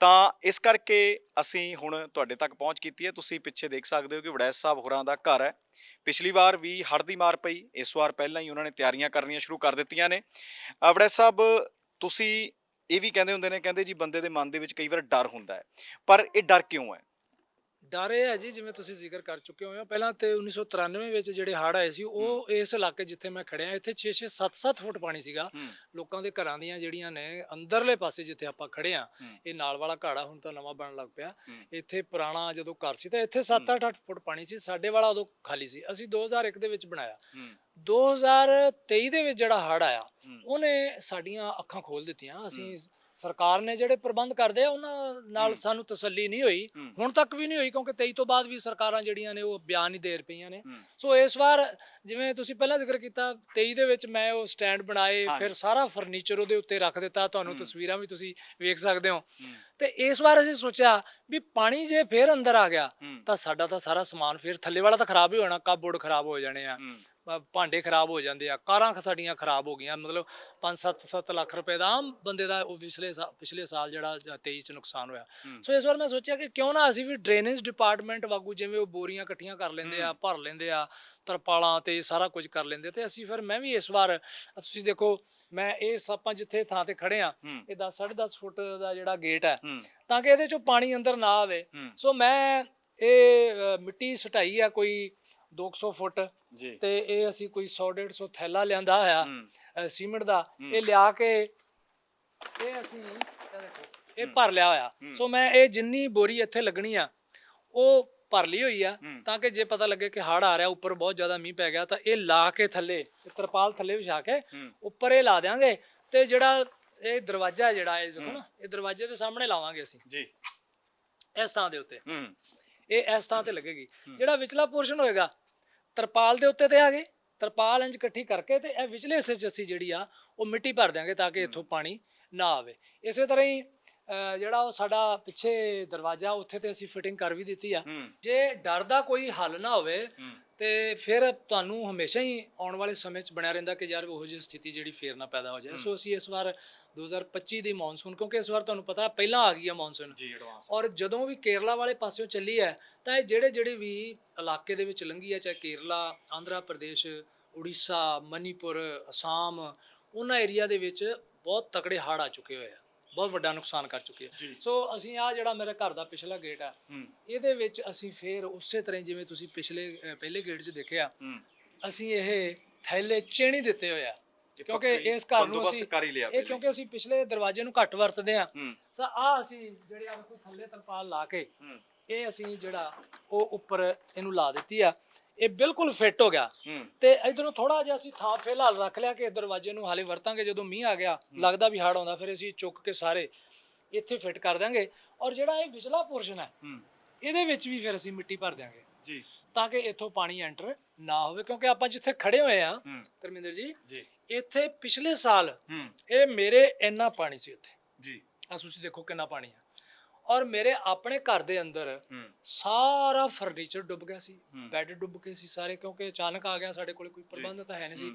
ਤਾਂ ਇਸ ਕਰਕੇ ਅਸੀਂ ਹੁਣ ਤੁਹਾਡੇ ਤੱਕ ਪਹੁੰਚ ਕੀਤੀ ਹੈ। ਤੁਸੀਂ ਪਿੱਛੇ ਦੇਖ ਸਕਦੇ ਹੋ ਕਿ ਵੜੈਸ ਸਾਹਿਬ ਹੋਰਾਂ ਦਾ ਘਰ ਹੈ। ਪਿਛਲੀ ਵਾਰ ਵੀ ਹੜ੍ਹ ਦੀ ਮਾਰ ਪਈ, ਇਸ ਵਾਰ ਪਹਿਲਾਂ ਹੀ ਉਹਨਾਂ ਨੇ ਤਿਆਰੀਆਂ ਕਰਨੀਆਂ ਸ਼ੁਰੂ ਕਰ ਦਿੱਤੀਆਂ ਨੇ। ਵੜੈਸ ਸਾਹਿਬ, ਤੁਸੀਂ ਇਹ ਵੀ ਕਹਿੰਦੇ ਹੁੰਦੇ ਨੇ, ਕਹਿੰਦੇ ਜੀ ਬੰਦੇ ਦੇ ਮਨ ਦੇ ਵਿੱਚ ਕਈ ਵਾਰ ਡਰ ਹੁੰਦਾ ਹੈ। ਪਰ ਇਹ ਡਰ ਕਿਉਂ ਹੈ? ਡਰ ਇਹ ਹੈ ਜੀ ਜਿਵੇਂ ਤੁਸੀਂ ਜ਼ਿਕਰ ਕਰ ਚੁੱਕੇ ਹੋ। ਪਹਿਲਾਂ ਤੇ 1993 ਵਿੱਚ ਜਿਹੜੇ ਹੜ੍ਹ ਆਏ ਸੀ ਉਹ ਇਸ ਇਲਾਕੇ ਜਿੱਥੇ ਮੈਂ ਖੜਿਆ ਇੱਥੇ 6-6 7-7 ਫੁੱਟ ਪਾਣੀ ਸੀਗਾ। ਲੋਕਾਂ ਦੇ ਘਰਾਂ ਦੀਆਂ ਜਿਹੜੀਆਂ ਨੇ ਅੰਦਰਲੇ ਪਾਸੇ ਜਿੱਥੇ ਆਪਾਂ ਖੜੇ ਆ। ਇਹ ਨਾਲ ਵਾਲਾ ਘਾੜਾ ਹੁਣ ਤਾਂ ਨਵਾਂ ਬਣਨ ਲੱਗ ਪਿਆ। ਇੱਥੇ ਪੁਰਾਣਾ ਜਦੋਂ ਘਰ ਸੀ ਤਾਂ ਇੱਥੇ 7-8 ਫੁੱਟ ਪਾਣੀ ਸੀ ਸਾਡੇ ਵਾਲਾ ਉਦੋਂ ਖਾਲੀ ਸੀ। ਅਸੀਂ 2001 ਦੇ ਵਿੱਚ ਬਣਾਇਆ। 2023 ਦੇ ਵਿੱਚ ਜਿਹੜਾ ਹੜ ਆਇਆ ਉਹਨੇ ਸਾਡੀਆਂ ਅੱਖਾਂ ਖੋਲ ਦਿੱਤੀਆਂ। ਅਸੀਂ ਸਰਕਾਰ ਨੇ ਜਿਹੜੇ ਪ੍ਰਬੰਧ ਕਰਦੇ ਆ ਉਹਨਾਂ ਨਾਲ। ਸਾਨੂੰ ਤਸੱਲੀ ਨਹੀਂ ਹੋਈ। ਹੁਣ ਤੱਕ ਵੀ ਨਹੀਂ ਹੋਈ ਕਿਉਂਕਿ 23 ਤੋਂ ਬਾਅਦ ਵੀ ਸਰਕਾਰਾਂ ਜਿਹੜੀਆਂ ਨੇ ਉਹ ਬਿਆਨ ਹੀ ਦੇ ਰਹੀਆਂ ਨੇ। ਸੋ ਇਸ ਵਾਰ ਜਿਵੇਂ ਤੁਸੀਂ ਪਹਿਲਾਂ ਜ਼ਿਕਰ ਕੀਤਾ 23 ਦੇ ਵਿੱਚ ਮੈਂ ਉਹ ਸਟੈਂਡ ਬਣਾਏ। ਫਿਰ ਸਾਰਾ ਫਰਨੀਚਰ ਉਹਦੇ ਉੱਤੇ ਰੱਖ ਦਿੱਤਾ ਤੁਹਾਨੂੰ। ਤਸਵੀਰਾਂ ਵੀ ਤੁਸੀਂ ਵੇਖ ਸਕਦੇ ਹੋ ਤੇ ਇਸ ਵਾਰ ਅਸੀਂ ਸੋਚਿਆ ਵੀ ਪਾਣੀ ਜੇ ਫਿਰ ਅੰਦਰ ਆ ਗਿਆ ਤਾਂ ਸਾਡਾ ਤਾਂ ਸਾਰਾ ਸਮਾਨ ਫਿਰ ਥੱਲੇ ਵਾਲਾ ਤਾਂ ਖਰਾਬ ਹੀ ਹੋਣਾ ਕਾਬੋਰਡ ਖਰਾਬ ਹੋ ਜਾਣੇ ਆ ਭਾਂਡੇ ਖਰਾਬ ਹੋ ਜਾਂਦੇ ਆ ਕਾਰਾਂ ਸਾਡੀਆਂ ਖਰਾਬ ਹੋ ਗਈਆਂ ਮਤਲਬ 5-7 7 ਲੱਖ ਰੁਪਏ ਦਾ ਆਮ ਬੰਦੇ ਦਾ ਉਹ ਪਿਛਲੇ ਪਿਛਲੇ ਸਾਲ ਜਿਹੜਾ ਜਾਂ 23 ਚ ਨੁਕਸਾਨ ਹੋਇਆ। ਸੋ ਇਸ ਵਾਰ ਮੈਂ ਸੋਚਿਆ ਕਿ ਕਿਉਂ ਨਾ ਅਸੀਂ ਵੀ ਡਰੇਨੇਜ ਡਿਪਾਰਟਮੈਂਟ ਵਾਂਗੂ ਜਿਵੇਂ ਉਹ ਬੋਰੀਆਂ ਇਕੱਠੀਆਂ ਕਰ ਲੈਂਦੇ ਆ ਭਰ ਲੈਂਦੇ ਆ ਤਰਪਾਲਾਂ ਤੇ ਸਾਰਾ ਕੁਝ ਕਰ ਲੈਂਦੇ ਤੇ ਅਸੀਂ ਫਿਰ ਮੈਂ ਵੀ ਇਸ ਵਾਰ ਤੁਸੀਂ ਦੇਖੋ ਮੈਂ ਇਹ ਆਪਾਂ ਜਿੱਥੇ ਥਾਂ ਤੇ ਖੜੇ ਆ ਇਹ 10 10.5 ਫੁੱਟ ਦਾ ਜਿਹੜਾ ਗੇਟ ਹੈ ਤਾਂ ਕਿ ਇਹਦੇ ਚੋਂ ਪਾਣੀ ਅੰਦਰ ਨਾ ਆਵੇ। ਸੋ ਮੈਂ ਇਹ ਮਿੱਟੀ ਸਟਾਈ ਆ ਕੋਈ 200 ਫੁੱਟ ਜੀ। ਤੇ ਇਹ ਅਸੀਂ ਕੋਈ 100 150 ਥੈਲਾ ਲਿਆਂਦਾ। ਅ, ਸੀਮਿੰਟ ਦਾ। ਇਹ ਲਿਆ ਕੇ ਇਹ ਅਸੀਂ ਇਹ ਭਰ ਲਿਆ ਹੋਇਆ। ਸੋ ਮੈਂ ਇਹ ਜਿੰਨੀ ਬੋਰੀ ਇੱਥੇ ਲੱਗਣੀ ਆ ਉਹ ਭਰ ਲਈ ਹੋਈ ਆ। ਤਾਂ ਕਿ ਜੇ ਪਤਾ ਲੱਗੇ ਕਿ ਹੜ ਆ ਰਿਹਾ ਉੱਪਰ ਬਹੁਤ ਜ਼ਿਆਦਾ ਮੀਂਹ ਪੈ ਗਿਆ ਤਾਂ ਇਹ ਲਾ ਕੇ ਥੱਲੇ ਤਰਪਾਲ ਥੱਲੇ ਵਿਛਾ ਕੇ ਉੱਪਰ ਇਹ ਲਾ ਦਿਆਂਗੇ। ਤੇ ਜਿਹੜਾ ਇਹ ਦਰਵਾਜ਼ਾ ਹੈ ਜਿਹੜਾ ਇਹ ਦੇਖੋ ਨਾ ਇਹ ਦਰਵਾਜ਼ੇ ਦੇ ਸਾਹਮਣੇ ਲਾਵਾਂਗੇ ਅਸੀਂ। ਜੀ। ਇਸ ਥਾਂ ਦੇ ਉੱਤੇ। ਹੂੰ। ਇਹ ਇਸ ਥਾਂ ਤੇ ਲੱਗੇਗੀ। ਜਿਹੜਾ ਵਿਚਲਾ ਪੋਰਸ਼ਨ ਹੋਏਗਾ ਤਰਪਾਲ ਦੇ ਉੱਤੇ ਤੇ ਆ ਗਏ। ਤਰਪਾਲ ਇੰਜ ਇਕੱਠੀ ਕਰਕੇ ਤੇ ਇਹ ਵਿਚਲੇ ਹਿੱਸੇ 'ਚ ਅਸੀਂ ਜਿਹੜੀ ਆ ਉਹ ਮਿੱਟੀ ਭਰ ਦਿਆਂਗੇ ਤਾਂ ਕਿ ਇੱਥੋਂ ਪਾਣੀ ਨਾ ਆਵੇ। ਇਸੇ ਤਰ੍ਹਾਂ ਹੀ ਅਹ, ਜਿਹੜਾ ਉਹ ਸਾਡਾ ਪਿੱਛੇ ਦਰਵਾਜ਼ਾ ਉੱਥੇ ਤੇ ਅਸੀਂ ਫਿਟਿੰਗ ਕਰ ਵੀ ਦਿੱਤੀ ਆ। ਜੇ ਡਰ ਦਾ ਕੋਈ ਹੱਲ ਨਾ ਹੋਵੇ ਤੇ ਫਿਰ ਤੁਹਾਨੂੰ ਹਮੇਸ਼ਾ ਹੀ ਆਉਣ ਵਾਲੇ ਸਮੇਂ 'ਚ ਬਣਿਆ ਰਹਿੰਦਾ ਕਿ ਯਾਰ ਉਹੋ ਜਿਹੀ ਸਥਿਤੀ ਜਿਹੜੀ ਫੇਰ ਨਾ ਪੈਦਾ ਹੋ ਜਾਏ। ਸੋ ਅਸੀਂ ਇਸ ਵਾਰ 2025 ਦੀ ਮੌਨਸੂਨ ਕਿਉਂਕਿ ਇਸ ਵਾਰ ਤੁਹਾਨੂੰ ਪਤਾ ਪਹਿਲਾਂ ਆ ਗਈ ਹੈ ਮੌਨਸੂਨ। ਜੀ ਐਡਵਾਂਸ ਔਰ ਜਦੋਂ ਵੀ ਕੇਰਲਾ ਵਾਲੇ ਪਾਸਿਓਂ ਚੱਲੀ ਹੈ ਤਾਂ ਇਹ ਜਿਹੜੇ ਜਿਹੜੇ ਵੀ ਇਲਾਕੇ ਦੇ ਵਿੱਚ ਲੰਘੀ ਹੈ ਚਾਹੇ ਕੇਰਲਾ ਆਂਧਰਾ ਪ੍ਰਦੇਸ਼ ਉੜੀਸਾ ਮਨੀਪੁਰ ਅਸਾਮ ਉਹਨਾਂ ਏਰੀਆ ਦੇ ਵਿੱਚ ਬਹੁਤ ਤਕੜੇ ਹੜ੍ਹ ਆ ਚੁੱਕੇ ਹੋਏ ਆ। ਬਹੁਤ ਵੱਡਾ ਨੁਕਸਾਨ ਕਰ ਚੁੱਕੇ ਜੀ। ਸੋ ਅਸੀਂ ਆ ਜਿਹੜਾ ਮੇਰੇ ਘਰ ਦਾ ਪਿਛਲਾ ਗੇਟ ਆ ਹੂੰ। ਇਹਦੇ ਵਿੱਚ ਅਸੀਂ ਫੇਰ ਉਸੇ ਤਰ੍ਹਾਂ ਹੀ ਜਿਵੇਂ ਤੁਸੀਂ ਪਿਛਲੇ ਪਹਿਲੇ ਗੇਟ 'ਚ ਦੇਖਿਆ ਹੂੰ। ਅਸੀਂ ਇਹ ਥੈਲੇ ਚੇਣੀ ਦਿੱਤੇ ਹੋਏ ਆ। ਕਿਉਂਕਿ ਇਸ ਘਰ ਨੂੰ ਅਸੀਂ ਹੀ ਇਹ। ਕਿਉਂਕਿ ਅਸੀਂ ਪਿਛਲੇ ਦਰਵਾਜ਼ੇ ਨੂੰ ਘੱਟ ਵਰਤਦੇ ਆ। ਹੂੰ। ਸੋ ਆ ਅਸੀਂ ਜਿਹੜੇ ਆ ਕੋਈ ਥੱਲੇ ਤਰਪਾਲ ਲਾ ਕੇ ਹੂੰ। ਇਹ ਅਸੀਂ ਜਿਹੜਾ ਉਹ ਉੱਪਰ ਇਹਨੂੰ ਲਾ ਦਿੱਤੀ ਆ। ਇਹ ਬਿਲਕੁਲ ਫਿੱਟ ਹੋ ਗਿਆ। ਤੇ ਇਧਰੋਂ ਥੋੜਾ ਜਿਹਾ ਅਸੀਂ ਥਾਂ ਫਿਲਹਾਲ ਰੱਖ ਲਿਆ ਕਿ ਦਰਵਾਜ਼ੇ ਨੂੰ ਹਾਲੇ ਵਰਤਾਂਗੇ ਜਦੋਂ ਮੀਂਹ ਆ ਗਿਆ ਲੱਗਦਾ ਵੀ ਹੜ ਆਉਂਦਾ ਫਿਰ ਅਸੀਂ ਚੁੱਕ ਕੇ ਸਾਰੇ ਇੱਥੇ ਫਿੱਟ ਕਰ ਦਾਂਗੇ ਔਰ ਜਿਹੜਾ ਇਹ ਵਿਚਲਾ ਪੋਰਸ਼ਨ ਹੈ ਇਹਦੇ ਵਿੱਚ ਵੀ ਫਿਰ ਅਸੀਂ ਮਿੱਟੀ ਭਰ ਦਿਆਂਗੇ। ਜੀ। ਤਾਂ ਕਿ ਇੱਥੋਂ ਪਾਣੀ ਐਂਟਰ ਨਾ ਹੋਵੇ ਕਿਉਂਕਿ ਆਪਾਂ ਜਿੱਥੇ ਖੜੇ ਹੋਏ ਆ ਹੂੰ। ਧਰਮਿੰਦਰ ਜੀ ਜੀ। ਇੱਥੇ ਪਿਛਲੇ ਸਾਲ ਇਹ ਮੇਰੇ ਇੰਨਾ ਪਾਣੀ ਸੀ ਉੱਥੇ। ਜੀ। ਆ ਤੁਸੀਂ ਦੇਖੋ ਕਿੰਨਾ ਪਾਣੀ ਆ ਔਰ ਮੇਰੇ ਆਪਣੇ ਘਰ ਦੇ ਅੰਦਰ ਸਾਰਾ ਫਰਨੀਚਰ ਡੁੱਬ ਗਿਆ ਸੀ। ਬੈੱਡ ਡੁੱਬ ਗਏ ਸੀ ਸਾਰੇ ਕਿਉਂਕਿ ਅਚਾਨਕ ਆ ਗਿਆ ਸਾਡੇ ਕੋਲ ਕੋਈ ਪ੍ਰਬੰਧ ਤਾਂ ਹੈ ਨਹੀਂ ਸੀ।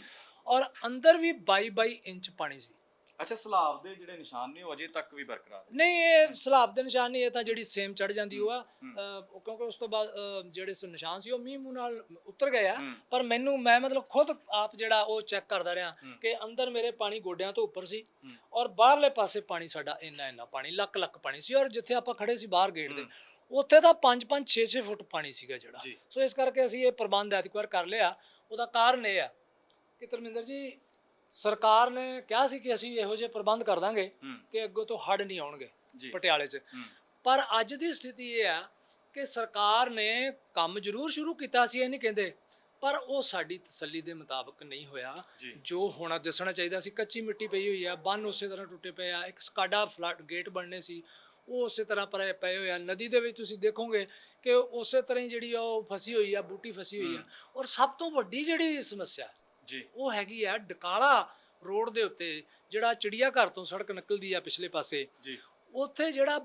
ਔਰ ਅੰਦਰ ਵੀ 22 22 ਇੰਚ ਪਾਣੀ ਸੀ। ਅੱਛਾ ਸਲਾਬ ਦੇ ਜਿਹੜੇ ਨਿਸ਼ਾਨ ਨੇ ਉਹ ਅਜੇ ਤੱਕ ਵੀ ਬਰਕਰਾਰ ਨੇ ਨਹੀਂ ਇਹ ਸਲਾਬ ਦੇ ਨਿਸ਼ਾਨ ਨਹੀਂ ਇਹ ਤਾਂ ਜਿਹੜੀ ਸੇਮ ਚੜ ਜਾਂਦੀ ਉਹ ਆ। ਅਹ, ਕਿਉਂਕਿ ਉਸ ਤੋਂ ਬਾਅਦ ਅਹ, ਜਿਹੜੇ ਸ ਨਿਸ਼ਾਨ ਸੀ ਉਹ ਮੀਂਹ ਮੂੰਹ ਨਾਲ ਉਤਰ ਗਏ ਆ। ਪਰ ਮੈਨੂੰ ਮੈਂ ਮਤਲਬ ਖੁਦ ਆਪ ਜਿਹੜਾ ਉਹ ਚੈੱਕ ਕਰਦਾ ਰਿਹਾ। ਕਿ ਅੰਦਰ ਮੇਰੇ ਪਾਣੀ ਗੋਡਿਆਂ ਤੋਂ ਉੱਪਰ ਸੀ। ਔਰ ਬਾਹਰਲੇ ਪਾਸੇ ਪਾਣੀ ਸਾਡਾ ਇੰਨਾ ਇੰਨਾ ਪਾਣੀ ਲੱਕ ਲੱਕ ਪਾਣੀ ਸੀ ਔਰ ਜਿੱਥੇ ਆਪਾਂ ਖੜੇ ਸੀ ਬਾਹਰ ਗੇਟ ਦੇ। ਉੱਥੇ ਤਾਂ 5 5 6 6 ਫੁੱਟ ਪਾਣੀ ਸੀਗਾ ਜਿਹੜਾ ਜੀ। ਸੋ ਇਸ ਕਰਕੇ ਅਸੀਂ ਇਹ ਪ੍ਰਬੰਧ ਐਤਕਵਾਰ ਕਰ ਲਿਆ ਉਹਦਾ ਕਾਰਨ ਇਹ ਆ ਕਿ ਧਰਮਿੰਦਰ ਜੀ ਸਰਕਾਰ ਨੇ ਕਿਹਾ ਸੀ ਕਿ ਅਸੀਂ ਇਹੋ ਜਿਹੇ ਪ੍ਰਬੰਧ ਕਰ ਦਾਂਗੇ ਕਿ ਅੱਗੋਂ ਤੋਂ ਹੜ ਨਹੀਂ ਆਉਣਗੇ ਪਟਿਆਲੇ 'ਚ। ਪਰ ਅੱਜ ਦੀ ਸਥਿਤੀ ਇਹ ਆ ਕਿ ਸਰਕਾਰ ਨੇ ਕੰਮ ਜ਼ਰੂਰ ਸ਼ੁਰੂ ਕੀਤਾ ਸੀ ਇਹ ਨਹੀਂ ਕਹਿੰਦੇ। ਪਰ ਉਹ ਸਾਡੀ ਤਸੱਲੀ ਦੇ ਮੁਤਾਬਕ ਨਹੀਂ ਹੋਇਆ। ਜੀ। ਹੋਣਾ ਦਿਸਣਾ ਚਾਹੀਦਾ ਸੀ ਕੱਚੀ ਮਿੱਟੀ ਪਈ ਹੋਈ ਆ ਬੰਨ ਉਸੇ ਤਰ੍ਹਾਂ ਟੁੱਟੇ ਪਏ ਆ ਇੱਕ ਸਕਾਡਾ ਫਲੱਡ ਗੇਟ ਬਣਨੇ ਸੀ ਉਹ ਉਸੇ ਤਰ੍ਹਾਂ ਪਰੇ ਪਏ ਹੋਏ ਆ। ਨਦੀ ਦੇ ਵਿੱਚ ਤੁਸੀਂ ਦੇਖੋਗੇ ਕਿ ਉਸੇ ਤਰ੍ਹਾਂ ਹੀ ਜਿਹੜੀ ਆ ਉਹ ਫਸੀ ਹੋਈ ਆ ਬੂਟੀ ਫਸੀ ਹੋਈ ਆ। ਔਰ ਸਭ ਤੋਂ ਵੱਡੀ ਜਿਹੜੀ ਸਮੱਸਿਆ ਜੀ। ਉਹ ਹੈਗੀ ਆ ਡਕਾਲਾ ਰੋਡ ਦੇ ਉੱਤੇ ਜਿਹੜਾ ਚਿੜੀਆ ਘਰ ਤੋਂ ਸੜਕ ਨਿਕਲਦੀ ਆ ਪਿਛਲੇ ਪਾਸੇ। ਜੀ। ਉੱਥੇ ਜਿਹੜਾ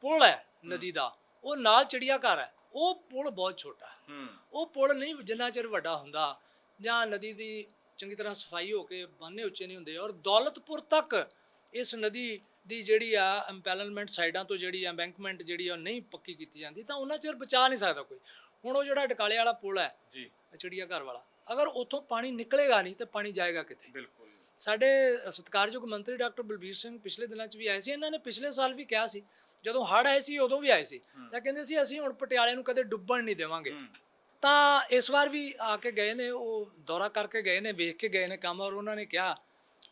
ਪੁਲ ਹੈ ਨਦੀ ਦਾ ਉਹ ਨਾਲ ਚਿੜੀਆ ਘਰ ਹੈ। ਉਹ ਪੁਲ ਬਹੁਤ ਛੋਟਾ। ਹੈ। ਉਹ ਪੁਲ ਨਹੀਂ ਜਿੰਨਾ ਚਿਰ ਵੱਡਾ ਹੁੰਦਾ ਜਾਂ ਨਦੀ ਦੀ ਚੰਗੀ ਤਰ੍ਹਾਂ ਸਫ਼ਾਈ ਹੋ ਕੇ ਬੰਨੇ ਉੱਚੇ ਨਹੀਂ ਹੁੰਦੇ ਔਰ ਦੌਲਤਪੁਰ ਤੱਕ ਇਸ ਨਦੀ ਦੀ ਜਿਹੜੀ ਆ ਇੰਪੈਲਮੈਂਟ ਸਾਈਡਾਂ ਤੋਂ ਜਿਹੜੀ ਐਮਬੈਂਕਮੈਂਟ ਜਿਹੜੀ ਆ ਨਹੀਂ ਪੱਕੀ ਕੀਤੀ ਜਾਂਦੀ ਤਾਂ ਉਹਨਾਂ ਚਿਰ ਬਚਾ ਨਹੀਂ ਸਕਦਾ ਕੋਈ। ਹੁਣ ਉਹ ਜਿਹੜਾ ਡਕਾਲੇ ਵਾਲਾ ਪੁਲ ਹੈ ਜੀ। ਚਿੜੀਆ ਘਰ ਵਾਲਾ। ਅਗਰ ਉੱਥੋਂ ਪਾਣੀ ਨਿਕਲੇਗਾ ਨਹੀਂ ਤੇ ਪਾਣੀ ਜਾਏਗਾ ਕਿੱਥੇ? ਬਿਲਕੁਲ। ਸਾਡੇ ਸਤਿਕਾਰਯੋਗ ਮੰਤਰੀ ਡਾਕਟਰ ਬਲਬੀਰ ਸਿੰਘ ਪਿਛਲੇ ਦਿਨਾਂ 'ਚ ਵੀ ਆਏ ਸੀ। ਇਹਨਾਂ ਨੇ ਪਿਛਲੇ ਸਾਲ ਵੀ ਕਿਹਾ ਸੀ ਜਦੋਂ ਹੜ੍ਹ ਆਏ ਸੀ ਉਦੋਂ ਵੀ ਆਏ ਸੀ। ਤਾਂ ਕਹਿੰਦੇ ਸੀ ਅਸੀਂ ਹੁਣ ਪਟਿਆਲੇ ਨੂੰ ਕਦੇ ਡੁੱਬਣ ਨਹੀਂ ਦੇਵਾਂਗੇ। ਤਾਂ ਇਸ ਵਾਰ ਵੀ ਆ ਕੇ ਗਏ ਨੇ ਉਹ ਦੌਰਾ ਕਰਕੇ ਗਏ ਨੇ ਵੇਖ ਕੇ ਗਏ ਨੇ ਕੰਮ ਔਰ ਉਹਨਾਂ ਨੇ ਕਿਹਾ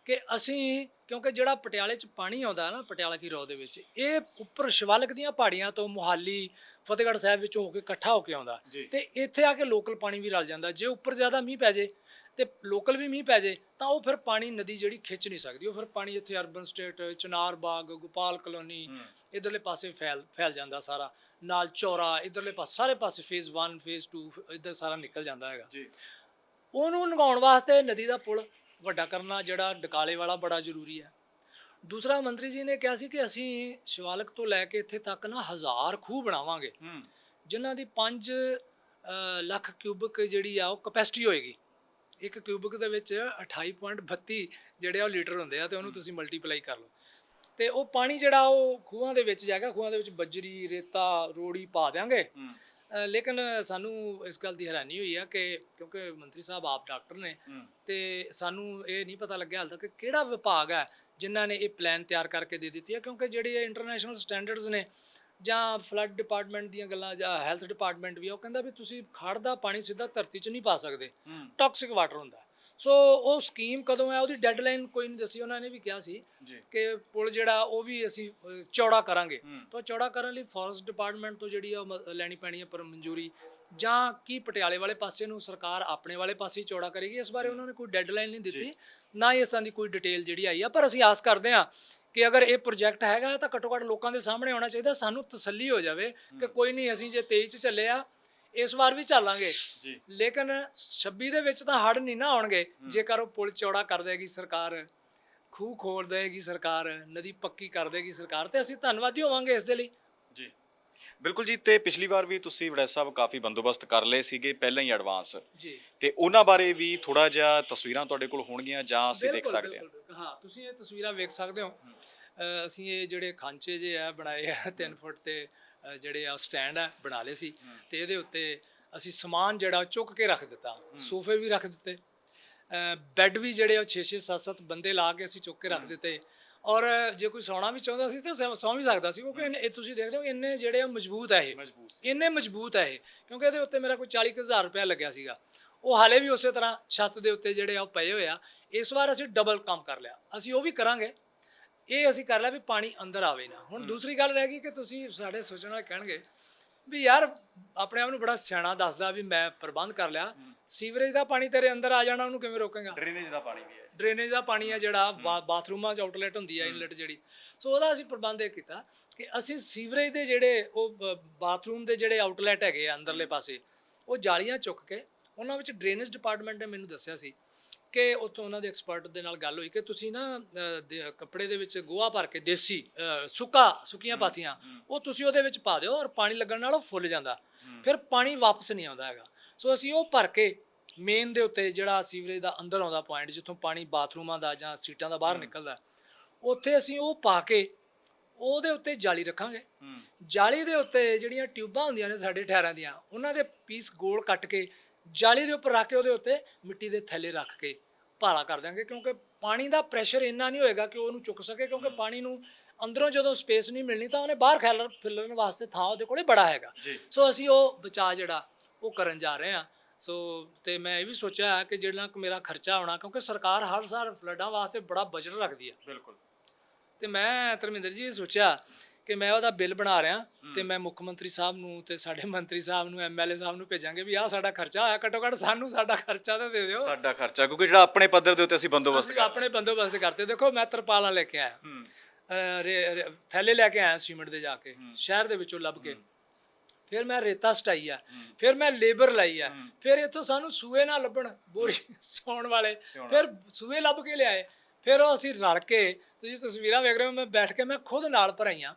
ਕਿ ਅਸੀਂ ਕਿਉਂਕਿ ਜਿਹੜਾ ਪਟਿਆਲੇ 'ਚ ਪਾਣੀ ਆਉਂਦਾ ਹੈ ਨਾ ਪਟਿਆਲਾ ਕੀ ਰੋਹ ਦੇ ਵਿੱਚ ਇਹ ਉੱਪਰ ਸ਼ਿਵਾਲਿਕ ਦੀਆਂ ਪਹਾੜੀਆਂ ਤੋਂ ਮੁਹਾਲੀ ਫਤਿਹਗੜ੍ਹ ਸਾਹਿਬ ਵਿੱਚੋਂ ਹੋ ਕੇ ਇਕੱਠਾ ਹੋ ਕੇ ਆਉਂਦਾ। ਤੇ ਇੱਥੇ ਆ ਕੇ ਲੋਕਲ ਪਾਣੀ ਵੀ ਰਲ ਜਾਂਦਾ। ਜੇ ਉੱਪਰ ਜ਼ਿਆਦਾ ਮੀਂਹ ਪੈ ਜੇ ਤੇ ਲੋਕਲ ਵੀ ਮੀਂਹ ਪੈ ਜੇ ਤਾਂ ਉਹ ਫਿਰ ਪਾਣੀ ਨਦੀ ਜਿਹੜੀ ਖਿੱਚ ਨਹੀਂ ਸਕਦੀ। ਉਹ ਫਿਰ ਪਾਣੀ ਇੱਥੇ urban estate Chanar Bagh Gopal colony ਇਧਰਲੇ ਪਾਸੇ ਫੈਲ ਫੈਲ ਜਾਂਦਾ ਸਾਰਾ। ਨਾਲ ਚੌਰਾ ਇਧਰਲੇ ਪਾਸੇ ਸਾਰੇ ਪਾਸੇ ਫੇਜ਼ 1 ਫੇਜ਼ 2 ਇਧਰ ਸਾਰਾ ਨਿਕਲ ਜਾਂਦਾ ਹੈਗਾ। ਜੀ। ਉਹਨੂੰ ਲੰਘਾਉਣ ਵਾਸਤੇ ਨਦੀ ਦਾ ਪੁਲ ਵੱਡਾ ਕਰਨਾ ਜਿਹੜਾ ਡਕਾਲੇ ਵਾਲਾ ਬੜਾ ਜ਼ਰੂਰੀ ਹੈ। ਦੂਸਰਾ ਮੰਤਰੀ ਜੀ ਨੇ ਕਿਹਾ ਸੀ ਕਿ ਅਸੀਂ ਸ਼ਿਵਾਲਕ ਤੋਂ ਲੈ ਕੇ ਇੱਥੇ ਤੱਕ ਨਾ ਹਜ਼ਾਰ ਖੂਹ ਬਣਾਵਾਂਗੇ। ਜਿਨ੍ਹਾਂ ਦੀ 5 ਲੱਖ ਕਿਊਬਿਕ ਜਿਹੜੀ ਆ ਉਹ ਕਪੈਸਿਟੀ ਹੋਏਗੀ। ਇੱਕ ਕਿਊਬਿਕ ਦੇ ਵਿੱਚ 28.32 ਜਿਹੜੇ ਆ ਉਹ ਲੀਟਰ ਹੁੰਦੇ ਆ ਤੇ ਉਹਨੂੰ ਤੁਸੀਂ ਮਲਟੀਪਲਾਈ ਕਰ ਲਓ। ਤੇ ਉਹ ਪਾਣੀ ਜਿਹੜਾ ਉਹ ਖੂਹਾਂ ਦੇ ਵਿੱਚ ਜਾਏਗਾ ਖੂਹਾਂ ਦੇ ਵਿੱਚ ਬੱਜਰੀ ਰੇਤਾ ਰੋੜੀ ਪਾ ਅ, ਲੇਕਿਨ ਸਾਨੂੰ ਇਸ ਗੱਲ ਦੀ ਹੈਰਾਨੀ ਹੋਈ ਆ ਕਿ ਕਿਉਂਕਿ ਮੰਤਰੀ ਸਾਹਿਬ ਆਪ ਡਾਕਟਰ ਨੇ ਤੇ ਸਾਨੂੰ ਇਹ ਨਹੀਂ ਪਤਾ ਲੱਗਿਆ ਹਾਲ ਤੱਕ ਕਿ ਕਿਹੜਾ ਵਿਭਾਗ ਹੈ ਜਿਨ੍ਹਾਂ ਨੇ ਇਹ ਪਲਾਨ ਤਿਆਰ ਕਰਕੇ ਦੇ ਦਿੱਤੀ ਹੈ ਕਿਉਂਕਿ ਜਿਹੜੀ ਇਹ ਇੰਟਰਨੈਸ਼ਨਲ ਸਟੈਂਡਰਡਸ ਨੇ ਜਾਂ ਫਲੱਡ ਡਿਪਾਰਟਮੈਂਟ ਦੀਆਂ ਗੱਲਾਂ ਜਾਂ ਹੈਲਥ ਡਿਪਾਰਟਮੈਂਟ ਵੀ ਆ, ਉਹ ਕਹਿੰਦਾ ਵੀ ਤੁਸੀਂ ਖੜ ਦਾ ਪਾਣੀ ਸਿੱਧਾ ਧਰਤੀ 'ਚ ਨਹੀਂ ਪਾ ਸਕਦੇ। ਟਾਕਸਿਕ ਵਾਟਰ ਹੁੰਦਾ। ਸੋ ਉਹ ਸਕੀਮ ਕਦੋਂ ਹੈ? ਉਹਦੀ ਡੈਡਲਾਈਨ ਕੋਈ ਨਹੀਂ ਦੱਸੀ ਉਹਨਾਂ ਨੇ ਵੀ ਕਿਹਾ ਸੀ ਕਿ ਪੁਲ ਜਿਹੜਾ ਉਹ ਵੀ ਅਸੀਂ ਚੌੜਾ ਕਰਾਂਗੇ। ਤਾਂ ਚੌੜਾ ਕਰਨ ਲਈ ਫੋਰੈਸਟ ਡਿਪਾਰਟਮੈਂਟ ਤੋਂ ਜਿਹੜੀ ਆ ਲੈਣੀ ਪੈਣੀ ਹੈ ਪਰ ਮਨਜ਼ੂਰੀ ਜਾਂ ਕੀ ਪਟਿਆਲੇ ਵਾਲੇ ਪਾਸੇ ਨੂੰ ਸਰਕਾਰ ਆਪਣੇ ਵਾਲੇ ਪਾਸੇ ਚੌੜਾ ਕਰੇਗੀ? ਇਸ ਬਾਰੇ ਉਹਨਾਂ ਨੇ ਕੋਈ ਡੈਡਲਾਈਨ ਨਹੀਂ ਦਿੱਤੀ ਨਾ ਹੀ ਇਸ ਦੀ ਕੋਈ ਡਿਟੇਲ ਜਿਹੜੀ ਆਈ ਆ। ਪਰ ਅਸੀਂ ਆਸ ਕਰਦੇ ਹਾਂ ਕਿ ਅਗਰ ਇਹ ਪ੍ਰੋਜੈਕਟ ਹੈਗਾ ਤਾਂ ਘੱਟੋ ਘੱਟ ਲੋਕਾਂ ਦੇ ਸਾਹਮਣੇ ਆਉਣਾ ਚਾਹੀਦਾ ਸਾਨੂੰ ਤਸੱਲੀ ਹੋ ਜਾਵੇ ਕਿ ਕੋਈ ਨਹੀਂ ਅਸੀਂ ਜੇ 23 ਚ ਚੱਲੇ ਆ ਇਸ ਵਾਰ ਵੀ ਚੱਲਾਂਗੇ। ਜੀ। ਲੇਕਿਨ 26 ਦੇ ਵਿੱਚ ਤਾਂ ਹੜ ਨਹੀਂ ਨਾ ਆਉਣਗੇ। ਜੇਕਰ ਉਹ ਪੁਲ ਚੌੜਾ ਕਰ ਦੇਗੀ ਸਰਕਾਰ ਖੂਹ ਖੋਲ ਦੇਗੀ ਸਰਕਾਰ ਨਦੀ ਪੱਕੀ ਕਰ ਦੇਗੀ ਸਰਕਾਰ ਤੇ ਅਸੀਂ ਧੰਨਵਾਦੀ ਹੋਵਾਂਗੇ ਇਸ ਦੇ ਲਈ। ਜੀ। ਬਿਲਕੁਲ ਜੀ ਤੇ ਪਿਛਲੀ ਵਾਰ ਵੀ ਤੁਸੀਂ ਵੜੈਚ ਸਾਹਿਬ ਕਾਫੀ ਬੰਦੋਬਸਤ ਕਰ ਲਏ ਸੀਗੇ ਪਹਿਲਾਂ ਹੀ ਐਡਵਾਂਸ ਜੀ। ਤੇ ਉਹਨਾਂ ਬਾਰੇ ਵੀ ਥੋੜਾ ਜਿਹਾ ਤਸਵੀਰਾਂ ਤੁਹਾਡੇ ਕੋਲ ਹੋਣਗੀਆਂ ਜਾਂ ਅਸੀਂ ਦੇਖ ਸਕਦੇ ਹਾਂ। ਹਾਂ ਤੁਸੀਂ ਇਹ ਤਸਵੀਰਾਂ ਵੇਖ ਸਕਦੇ ਹੋ। ਅਸੀਂ ਇਹ ਜਿਹੜੇ ਖਾਂਚੇ ਜੇ ਆ ਬਣਾਏ ਆ 3 ਫੁੱਟ ਤੇ ਜਿਹੜੇ ਆ ਸਟੈਂਡ ਆ ਬਣਾ ਲਏ ਸੀ। ਤੇ ਇਹਦੇ ਉੱਤੇ ਅਸੀਂ ਸਮਾਨ ਜਿਹੜਾ ਚੁੱਕ ਕੇ ਰੱਖ ਦਿੱਤਾ। ਸੋਫੇ ਵੀ ਰੱਖ ਦਿੱਤੇ। ਬੈੱਡ ਵੀ ਜਿਹੜੇ ਉਹ 6 6 7 7 ਬੰਦੇ ਲਾ ਕੇ ਅਸੀਂ ਚੁੱਕ ਕੇ ਰੱਖ ਦਿੱਤੇ। ਔਰ ਜੇ ਕੋਈ ਸੌਣਾ ਵੀ ਚਾਹੁੰਦਾ ਸੀ ਤਾਂ ਸੌ- ਵੀ ਸਕਦਾ ਸੀ ਕਿਉਂਕਿ ਇਹ ਤੁਸੀਂ ਦੇਖਦੇ ਹੋ ਇੰਨੇ ਜਿਹੜੇ ਆ ਮਜ਼ਬੂਤ ਆ ਇਹ। ਇੰਨੇ ਮਜ਼ਬੂਤ ਹੈ ਇਹ ਕਿਉਂਕਿ ਇਹਦੇ ਉੱਤੇ ਮੇਰਾ ਕੋਈ 40000 ਰੁਪਏ ਲੱਗਿਆ ਸੀਗਾ। ਉਹ ਹਾਲੇ ਵੀ ਉਸੇ ਤਰ੍ਹਾਂ ਛੱਤ ਦੇ ਉੱਤੇ ਜਿਹੜੇ ਆ ਪਏ ਹੋਏ ਆ। ਇਸ ਵਾਰ ਅਸੀਂ ਡਬਲ ਕੰਮ ਕਰ ਲਿਆ। ਅਸੀਂ ਉਹ ਵੀ ਕਰਾਂਗੇ। ਇਹ ਅਸੀਂ ਕਰ ਲਿਆ ਵੀ ਪਾਣੀ ਅੰਦਰ ਆਵੇ ਨਾ। ਹੁਣ ਦੂਸਰੀ ਗੱਲ ਰਹਿ ਗਈ ਕਿ ਤੁਸੀਂ ਸਾਡੇ ਸੋਚਣ ਵਾਲੇ ਕਹਿਣਗੇ ਵੀ ਯਾਰ ਆਪਣੇ ਆਪ ਨੂੰ ਬੜਾ ਸਿਆਣਾ ਦੱਸਦਾ ਵੀ ਮੈਂ ਪ੍ਰਬੰਧ ਕਰ ਲਿਆ। ਸੀਵਰੇਜ ਦਾ ਪਾਣੀ ਤੇਰੇ ਅੰਦਰ ਆ ਜਾਣਾ ਉਹਨੂੰ ਕਿਵੇਂ ਰੋਕੇਗਾ? ਡਰੇਨੇਜ ਦਾ ਪਾਣੀ ਵੀ ਹੈ। ਡਰੇਨੇਜ ਦਾ ਪਾਣੀ ਆ ਜਿਹੜਾ ਬਾਥਰੂਮਾਂ 'ਚ ਆਊਟਲੈਟ ਹੁੰਦੀ ਆ ਇਨਲੈਟ ਜਿਹੜੀ। ਸੋ ਉਹਦਾ ਅਸੀਂ ਪ੍ਰਬੰਧ ਇਹ ਕੀਤਾ ਕਿ ਅਸੀਂ ਸੀਵਰੇਜ ਦੇ ਜਿਹੜੇ ਉਹ ਬਾਥਰੂਮ ਦੇ ਜਿਹੜੇ ਆਊਟਲੈਟ ਹੈਗੇ ਆ ਅੰਦਰਲੇ ਪਾਸੇ ਉਹ ਜਾਲੀਆਂ ਚੁੱਕ ਕੇ ਉਹਨਾਂ ਵਿੱਚ ਡਰੇਨੇਜ ਡਿਪਾਰਟਮੈਂਟ ਨੇ ਮੈਨੂੰ ਦੱਸਿਆ ਸੀ ਕਿ ਉੱਥੋਂ ਉਹਨਾਂ ਦੇ ਐਕਸਪਰਟ ਦੇ ਨਾਲ ਗੱਲ ਹੋਈ ਕਿ ਤੁਸੀਂ ਨਾ ਅ, ਦੇ- ਕੱਪੜੇ ਦੇ ਵਿੱਚ ਗੋਹਾ ਭਰ ਕੇ ਦੇਸੀ ਅ, ਸੁੱਕਾ ਸੁੱਕੀਆਂ ਪਾਥੀਆਂ ਉਹ ਤੁਸੀਂ ਉਹਦੇ ਵਿੱਚ ਪਾ ਦਿਓ ਔਰ ਪਾਣੀ ਲੱਗਣ ਨਾਲ ਉਹ ਫੁੱਲ ਜਾਂਦਾ। ਫਿਰ ਪਾਣੀ ਵਾਪਸ ਨਹੀਂ ਆਉਂਦਾ ਹੈਗਾ। ਸੋ ਅਸੀਂ ਉਹ ਭਰ ਕੇ ਮੇਨ ਦੇ ਉੱਤੇ ਜਿਹੜਾ ਸੀਵਰੇਜ ਦਾ ਅੰਦਰ ਆਉਂਦਾ ਪੁਆਇੰਟ ਜਿੱਥੋਂ ਪਾਣੀ ਬਾਥਰੂਮਾਂ ਦਾ ਜਾਂ ਸੀਟਾਂ ਦਾ ਬਾਹਰ ਨਿਕਲਦਾ ਉੱਥੇ ਅਸੀਂ ਉਹ ਪਾ ਕੇ ਉਹਦੇ ਉੱਤੇ ਜਾਲੀ ਰੱਖਾਂਗੇ। ਜਾਲੀ ਦੇ ਉੱਤੇ ਜਿਹੜੀਆਂ ਟਿਊਬਾਂ ਹੁੰਦੀਆਂ ਨੇ ਸਾਡੇ ਠਹਿਰਾਂ ਦੀਆਂ ਉਹਨਾਂ ਦੇ ਪੀਸ ਗੋਲ ਕੱਟ ਕੇ ਜਾਲੀ ਦੇ ਉੱਪਰ ਰੱਖ ਕੇ ਉਹਦੇ ਉੱਤੇ ਮਿੱਟੀ ਦੇ ਥੱਲੇ ਰੱਖ ਕੇ ਭਾਰਾ ਕਰ ਦਾਂਗੇ ਕਿਉਂਕਿ ਪਾਣੀ ਦਾ ਪ੍ਰੈਸ਼ਰ ਇੰਨਾ ਨਹੀਂ ਹੋਏਗਾ ਕਿ ਉਹਨੂੰ ਚੁੱਕ ਸਕੇ ਕਿਉਂਕਿ ਪਾਣੀ ਨੂੰ ਅੰਦਰੋਂ ਜਦੋਂ ਸਪੇਸ ਨਹੀਂ ਮਿਲਣੀ ਤਾਂ ਉਹਨੇ ਬਾਹਰ ਖੈਲਰ ਫਿਲਣ ਵਾਸਤੇ ਥਾਂ ਉਹਦੇ ਕੋਲੇ ਬੜਾ ਹੈਗਾ। ਸੋ ਅਸੀਂ ਉਹ ਬਚਾ ਜਿਹੜਾ ਉਹ ਕਰਨ ਜਾ ਰਹੇ ਹਾਂ। ਸੋ ਤੇ ਮੈਂ ਇਹ ਵੀ ਸੋਚਿਆ ਕਿ ਜਿਹੜਾ ਮੇਰਾ ਖਰਚਾ ਆਉਣਾ ਕਿਉਂਕਿ ਸਰਕਾਰ ਹਰ ਸਾਲ ਫਲੱਡਾਂ ਵਾਸਤੇ ਬੜਾ ਬਜਟ ਰੱਖਦੀ ਹੈ ਬਿਲਕੁਲ। ਤੇ ਮੈਂ ਧਰਮਿੰਦਰ ਜੀ ਇਹ ਸੋਚਿਆ ਕਿ ਮੈਂ ਉਹਦਾ ਬਿੱਲ ਬਣਾ ਰਿਹਾ ਤੇ ਮੈਂ ਮੁੱਖ ਮੰਤਰੀ ਸਾਹਿਬ ਨੂੰ ਤੇ ਸਾਡੇ ਮੰਤਰੀ ਸਾਹਿਬ ਨੂੰ ਐਮਐਲਏ ਸਾਹਿਬ ਨੂੰ ਭੇਜਾਂਗੇ ਵੀ ਆਹ ਸਾਡਾ ਖਰਚਾ ਆਇਆ ਘੱਟੋ ਘੱਟ ਸਾਨੂੰ ਸਾਡਾ ਖਰਚਾ ਤਾਂ ਦੇ ਦਿਓ। ਸਾਡਾ ਖਰਚਾ ਕਿਉਂਕਿ ਜਿਹੜਾ ਆਪਣੇ ਪੱਧਰ ਦੇ ਉੱਤੇ ਅਸੀਂ ਬੰਦੋਬਸਤ ਅਸੀਂ ਆਪਣੇ ਬੰਦੋਬਸਤ ਕਰਤੇ ਦੇਖੋ ਮੈਂ ਤਰਪਾਲਾਂ ਲੈ ਕੇ ਆਇਆ। ਥੈਲੇ ਲੈ ਕੇ ਆਇਆ ਸੀਮਿੰਟ ਦੇ ਜਾ ਕੇ ਸ਼ਹਿਰ ਦੇ ਵਿੱਚੋਂ ਲੱਭ ਕੇ। ਫਿਰ ਮੈਂ ਰੇਤਾ ਸਟਾਈ ਆ। ਫਿਰ ਮੈਂ ਲੇਬਰ ਲਾਈ ਆ। ਫਿਰ ਇੱਥੋਂ ਸਾਨੂੰ ਸੂਏ ਨਾ ਲੱਭਣ ਬੋਰੀ ਸਿਉਣ ਵਾਲੇ। ਫਿਰ ਸੂਏ ਲੱਭ ਕੇ ਲਿਆਏ। ਫਿਰ ਉਹ ਅਸੀਂ ਰਲ ਕੇ ਤੁਸੀਂ ਤਸਵੀਰਾਂ ਵੇਖ ਰਹੇ ਹੋ ਮੈਂ ਬੈਠ ਕੇ ਮੈਂ ਖੁਦ ਨਾਲ ਭਰਾਈਆਂ।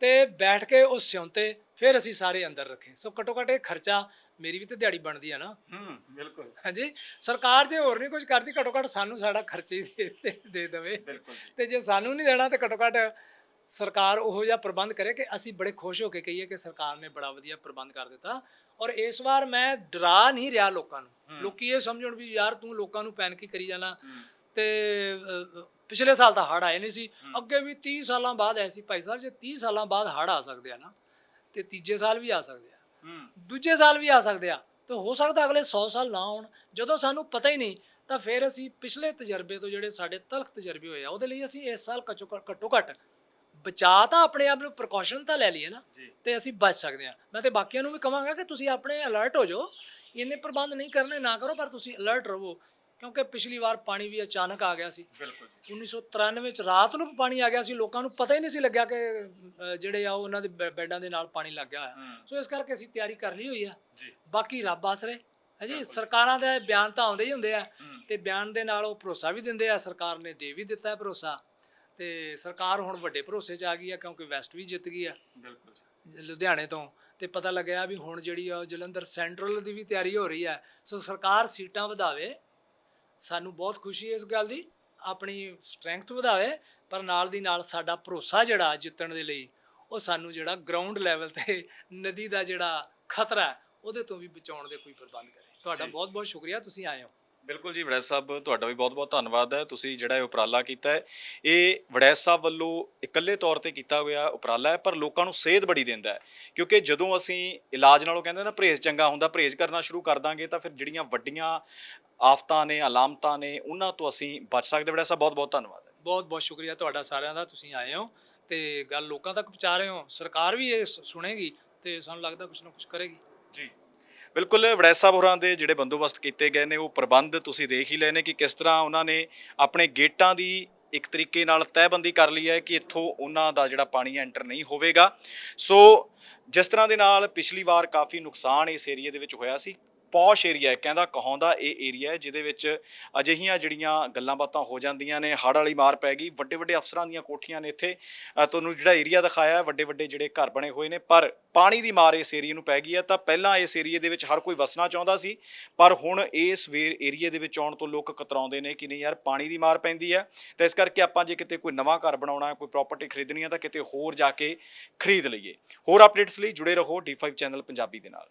ਤੇ ਬੈਠ ਕੇ ਉਹ ਸਿਉਂਤੇ ਫਿਰ ਅਸੀਂ ਸਾਰੇ ਅੰਦਰ ਰੱਖੇ। ਸੋ ਘੱਟੋ ਘੱਟ ਇਹ ਖਰਚਾ ਮੇਰੀ ਵੀ ਤੇ ਦਿਹਾੜੀ ਬਣਦੀ ਆ ਨਾ। ਹੂੰ ਬਿਲਕੁਲ। ਹਾਂਜੀ? ਸਰਕਾਰ ਜੇ ਹੋਰ ਨਹੀਂ ਕੁਝ ਕਰਦੀ ਘੱਟੋ ਘੱਟ ਸਾਨੂੰ ਸਾਡਾ ਖਰਚਾ ਹੀ ਦੇ ਦੇ- ਦੇਵੇ। ਬਿਲਕੁਲ ਤੇ ਜੇ ਸਾਨੂੰ ਨਹੀਂ ਦੇਣਾ ਤੇ ਘੱਟੋ ਘੱਟ ਸਰਕਾਰ ਉਹੋ ਜਿਹਾ ਪ੍ਰਬੰਧ ਕਰੇ ਕਿ ਅਸੀਂ ਬੜੇ ਖੁਸ਼ ਹੋ ਕੇ ਕਹੀਏ ਕਿ ਸਰਕਾਰ ਨੇ ਬੜਾ ਵਧੀਆ ਪ੍ਰਬੰਧ ਕਰ ਦਿੱਤਾ। ਔਰ ਇਸ ਵਾਰ ਮੈਂ ਡਰਾ ਨਹੀਂ ਰਿਹਾ ਲੋਕਾਂ ਨੂੰ। ਲੋਕੀ ਇਹ ਸਮਝਣ ਵੀ ਯਾਰ ਤੂੰ ਲੋਕਾਂ ਨੂੰ ਪੈਨਕੀ ਕਰੀ ਜਾਣਾ। ਤੇ ਪਿਛਲੇ ਸਾਲ ਤਾਂ ਹੜ ਆਏ ਨਹੀਂ ਸੀ। ਅੱਗੇ ਵੀ 30 ਸਾਲਾਂ ਬਾਅਦ ਆਏ ਸੀ ਭਾਈ ਸਾਹਿਬ ਜੇ 30 ਸਾਲਾਂ ਬਾਅਦ ਹੜ ਆ ਸਕਦੇ ਆ ਨਾ ਤੇ ਤੀਜੇ ਸਾਲ ਵੀ ਆ ਸਕਦੇ ਆ। ਹੂੰ। ਦੂਜੇ ਸਾਲ ਵੀ ਆ ਸਕਦੇ ਆ ਤੇ ਹੋ ਸਕਦਾ ਅਗਲੇ 100 ਸਾਲ ਨਾ ਆਉਣ ਜਦੋਂ ਸਾਨੂੰ ਪਤਾ ਹੀ ਨਹੀਂ ਤਾਂ ਫਿਰ ਅਸੀਂ ਪਿਛਲੇ ਤਜਰਬੇ ਤੋਂ ਜਿਹੜੇ ਸਾਡੇ ਤਲਖ ਤਜਰਬੇ ਹੋਏ ਆ ਉਹਦੇ ਲਈ ਅਸੀਂ ਇਸ ਸਾਲ ਘੱਟੋ ਘੱਟ- ਬਚਾ ਤਾਂ ਆਪਣੇ ਆਪ ਨੂੰ ਪ੍ਰੀਕਾਸ਼ਨ ਤਾਂ ਲੈ ਲਈਏ ਨਾ ਤੇ ਅਸੀਂ ਬਚ ਸਕਦੇ ਆ। ਮੈਂ ਤੇ ਬਾਕੀਆਂ ਨੂੰ ਵੀ ਕਹਾਂਗਾ ਕਿ ਤੁਸੀਂ ਆਪਣੇ ਅਲਰਟ ਹੋ ਜਾਓ। ਇੰਨੇ ਪ੍ਰਬੰਧ ਨਹੀਂ ਕਰਨੇ ਨਾ ਕਰੋ ਪਰ ਤੁਸੀਂ ਅਲਰਟ ਰਹੋ। ਕਿਉਂਕਿ ਪਿਛਲੀ ਵਾਰ ਪਾਣੀ ਵੀ ਅਚਾਨਕ ਆ ਗਿਆ ਸੀ। ਬਿਲਕੁਲ ਜੀ। 1993 ਚ ਰਾਤ ਨੂੰ ਪਾਣੀ ਆ ਗਿਆ ਸੀ। ਲੋਕਾਂ ਨੂੰ ਪਤਾ ਹੀ ਨਹੀਂ ਸੀ ਲੱਗਿਆ ਕਿ ਅ, ਜਿਹੜੇ ਆ ਉਹ ਉਹਨਾਂ ਦੇ ਬੈ- ਬੈੱਡਾਂ ਦੇ ਨਾਲ ਪਾਣੀ ਲੱਗ ਗਿਆ ਹੋਇਆ। ਹੂੰ। ਸੋ ਇਸ ਕਰਕੇ ਅਸੀਂ ਤਿਆਰੀ ਕਰ ਲਈ ਹੋਈ ਆ। ਜੀ। ਬਾਕੀ ਰੱਬ ਆਸਰੇ ਹਾਂਜੀ ਸਰਕਾਰਾਂ ਦੇ ਬਿਆਨ ਤਾਂ ਆਉਂਦੇ ਹੀ ਹੁੰਦੇ ਆ। ਹੂੰ। ਤੇ ਬਿਆਨ ਦੇ ਨਾਲ ਉਹ ਭਰੋਸਾ ਵੀ ਦਿੰਦੇ ਆ। ਸਰਕਾਰ ਨੇ ਦੇ ਵੀ ਦਿੱਤਾ ਹੈ ਭਰੋਸਾ। ਤੇ ਸਰਕਾਰ ਹੁਣ ਵੱਡੇ ਭਰੋਸੇ 'ਚ ਆ ਗਈ ਆ ਕਿਉਂਕਿ ਵੈਸਟ ਵੀ ਜਿੱਤ ਗਈ ਆ। ਬਿਲਕੁਲ ਜੀ। ਲੁਧਿਆਣੇ ਤੋਂ। ਤੇ ਪਤਾ ਲੱਗਿਆ ਵੀ ਹੁਣ ਜਿਹੜੀ ਆ ਉਹ ਜਲੰਧਰ ਸੈਂਟਰਲ ਦੀ ਵੀ ਤਿਆਰੀ ਹੋ ਰਹੀ ਹੈ ਸੋ ਸਰਕਾਰ ਸੀਟਾਂ ਵਧਾਵੇ। ਸਾਨੂੰ ਬਹੁਤ ਖੁਸ਼ੀ ਇਸ ਗੱਲ ਦੀ ਆਪਣੀ ਸਟਰੈਂਥ ਵਧਾਵੇ ਪਰ ਨਾਲ ਦੀ ਨਾਲ ਸਾਡਾ ਭਰੋਸਾ ਜਿਹੜਾ ਜਿੱਤਣ ਦੇ ਲਈ ਉਹ ਸਾਨੂੰ ਜਿਹੜਾ ਗਰਾਊਂਡ ਲੈਵਲ ਤੇ ਨਦੀ ਦਾ ਜਿਹੜਾ ਖਤਰਾ ਉਹਦੇ ਤੋਂ ਵੀ ਬਚਾਉਣ ਦੇ ਕੋਈ ਪ੍ਰਬੰਧ ਕਰੇ। ਤੁਹਾਡਾ। ਬਹੁਤ ਬਹੁਤ ਸ਼ੁਕਰੀਆ ਤੁਸੀਂ ਆਏ ਹੋ। ਬਿਲਕੁਲ ਜੀ ਵੜੈਚ ਸਾਹਿਬ ਤੁਹਾਡਾ ਵੀ ਬਹੁਤ-ਬਹੁਤ ਧੰਨਵਾਦ ਹੈ। ਤੁਸੀਂ ਜਿਹੜਾ ਇਹ ਉਪਰਾਲਾ ਕੀਤਾ ਹੈ ਇਹ ਵੜੈਚ ਸਾਹਿਬ ਵੱਲੋਂ ਇਕੱਲੇ ਤੌਰ ਤੇ ਕੀਤਾ ਹੋਇਆ ਉਪਰਾਲਾ ਹੈ ਪਰ ਲੋਕਾਂ ਨੂੰ ਸੇਧ ਬੜੀ ਦਿੰਦਾ ਹੈ। ਕਿਉਂਕਿ ਜਦੋਂ ਅਸੀਂ ਇਲਾਜ ਨਾਲੋਂ ਕਹਿੰਦੇ ਨਾ ਪਰਹੇਜ਼ ਚੰਗਾ ਹੁੰਦਾ ਪਰਹੇਜ਼ ਕਰਨਾ ਸ਼ੁਰੂ ਕਰ ਦਾਂਗੇ ਤਾਂ ਫਿਰ ਜਿਹੜੀਆਂ ਵੱਡੀਆਂ ਆਫਤਾਂ ਨੇ ਅਲਾਮਤਾਂ ਨੇ ਉਹਨਾਂ ਤੋਂ ਅਸੀਂ ਬਚ ਸਕਦੇ ਵੜੈਚ ਸਾਹਿਬ ਬਹੁਤ-ਬਹੁਤ ਧੰਨਵਾਦ। ਹੈ ਬਹੁਤ ਬਹੁਤ ਸ਼ੁਕਰੀਆ ਤੁਹਾਡਾ ਸਾਰਿਆਂ ਦਾ ਤੁਸੀਂ ਆਏ ਹੋ ਤੇ ਗੱਲ ਲੋਕਾਂ ਤੱਕ ਪਹੁੰਚਾ ਰਹੇ ਹੋ। ਸਰਕਾਰ ਵੀ ਇਹ ਸ- ਸੁਣੇਗੀ ਤੇ ਸਾਨੂੰ ਲੱਗਦਾ ਕੁਝ ਨਾ ਕੁਝ ਕਰੇਗੀ। ਜੀ। ਬਿਲਕੁਲ ਵੜੈਚ ਸਾਹਿਬ ਹੋਰਾਂ ਦੇ ਜਿਹੜੇ ਬੰਦੋਬਸਤ ਕੀਤੇ ਗਏ ਨੇ ਉਹ ਪ੍ਰਬੰਧ ਤੁਸੀਂ ਦੇਖ ਹੀ ਲਏ ਨੇ ਕਿ ਕਿਸ ਤਰ੍ਹਾਂ ਉਹਨਾਂ ਨੇ ਆਪਣੇ ਗੇਟਾਂ ਦੀ ਇੱਕ ਤਰੀਕੇ ਨਾਲ ਤੈਅਬੰਦੀ ਕਰ ਲਈ ਹੈ ਕਿ ਇੱਥੋਂ ਉਹਨਾਂ ਦਾ ਜਿਹੜਾ ਪਾਣੀ ਐਂਟਰ ਨਹੀਂ ਹੋਵੇਗਾ। ਸੋ ਜਿਸ ਤਰ੍ਹਾਂ ਦੇ ਨਾਲ ਪਿਛਲੀ ਵਾਰ ਕਾਫੀ ਨੁਕਸਾਨ ਇਸ ਏਰੀਆ ਦੇ ਵਿੱਚ ਹੋਇਆ ਸੀ ਪੌਸ਼ ਏਰੀਆ ਹੈ ਕਹਿੰਦਾ ਕਹਾਉਂਦਾ ਇਹ ਏਰੀਆ ਹੈ ਜਿਹਦੇ ਵਿੱਚ ਅਜਿਹੀਆਂ ਜਿਹੜੀਆਂ ਗੱਲਾਂ ਬਾਤਾਂ ਹੋ ਜਾਂਦੀਆਂ ਨੇ ਹੜ੍ਹ ਵਾਲੀ ਮਾਰ ਪੈ ਗਈ ਵੱਡੇ ਵੱਡੇ ਅਫਸਰਾਂ ਦੀਆਂ ਕੋਠੀਆਂ ਨੇ ਇੱਥੇ। ਅ, ਤੁਹਾਨੂੰ ਜਿਹੜਾ ਏਰੀਆ ਦਿਖਾਇਆ ਹੈ ਵੱਡੇ ਵੱਡੇ ਜਿਹੜੇ ਘਰ ਬਣੇ ਹੋਏ ਨੇ ਪਰ ਪਾਣੀ ਦੀ ਮਾਰ ਇਸ ਏਰੀਏ ਨੂੰ ਪੈ ਗਈ ਹੈ ਤਾਂ ਪਹਿਲਾਂ ਇਸ ਏਰੀਏ ਦੇ ਵਿੱਚ ਹਰ ਕੋਈ ਵਸਣਾ ਚਾਹੁੰਦਾ ਸੀ ਪਰ ਹੁਣ ਇਸ ਵੇਰ ਏਰੀਏ ਦੇ ਵਿੱਚ ਆਉਣ ਤੋਂ ਲੋਕ ਕਤਰਾਉਂਦੇ ਨੇ ਕਿ ਨਹੀਂ ਯਾਰ ਪਾਣੀ ਦੀ ਮਾਰ ਪੈਂਦੀ ਹੈ। ਤਾਂ ਇਸ ਕਰਕੇ ਆਪਾਂ ਜੇ ਕਿਤੇ ਕੋਈ ਨਵਾਂ ਘਰ ਬਣਾਉਣਾ ਹੈ ਕੋਈ ਪ੍ਰਾਪਰਟੀ ਖਰੀਦਣੀ ਹੈ ਤਾਂ ਕਿਤੇ ਹੋਰ ਜਾ ਕੇ ਖਰੀਦ ਲਈਏ। ਹੋਰ ਅਪਡੇਟਸ ਲਈ ਜੁੜੇ ਰਹੋ D5 ਚੈਨਲ ਪੰਜਾਬੀ ਦੇ ਨਾਲ।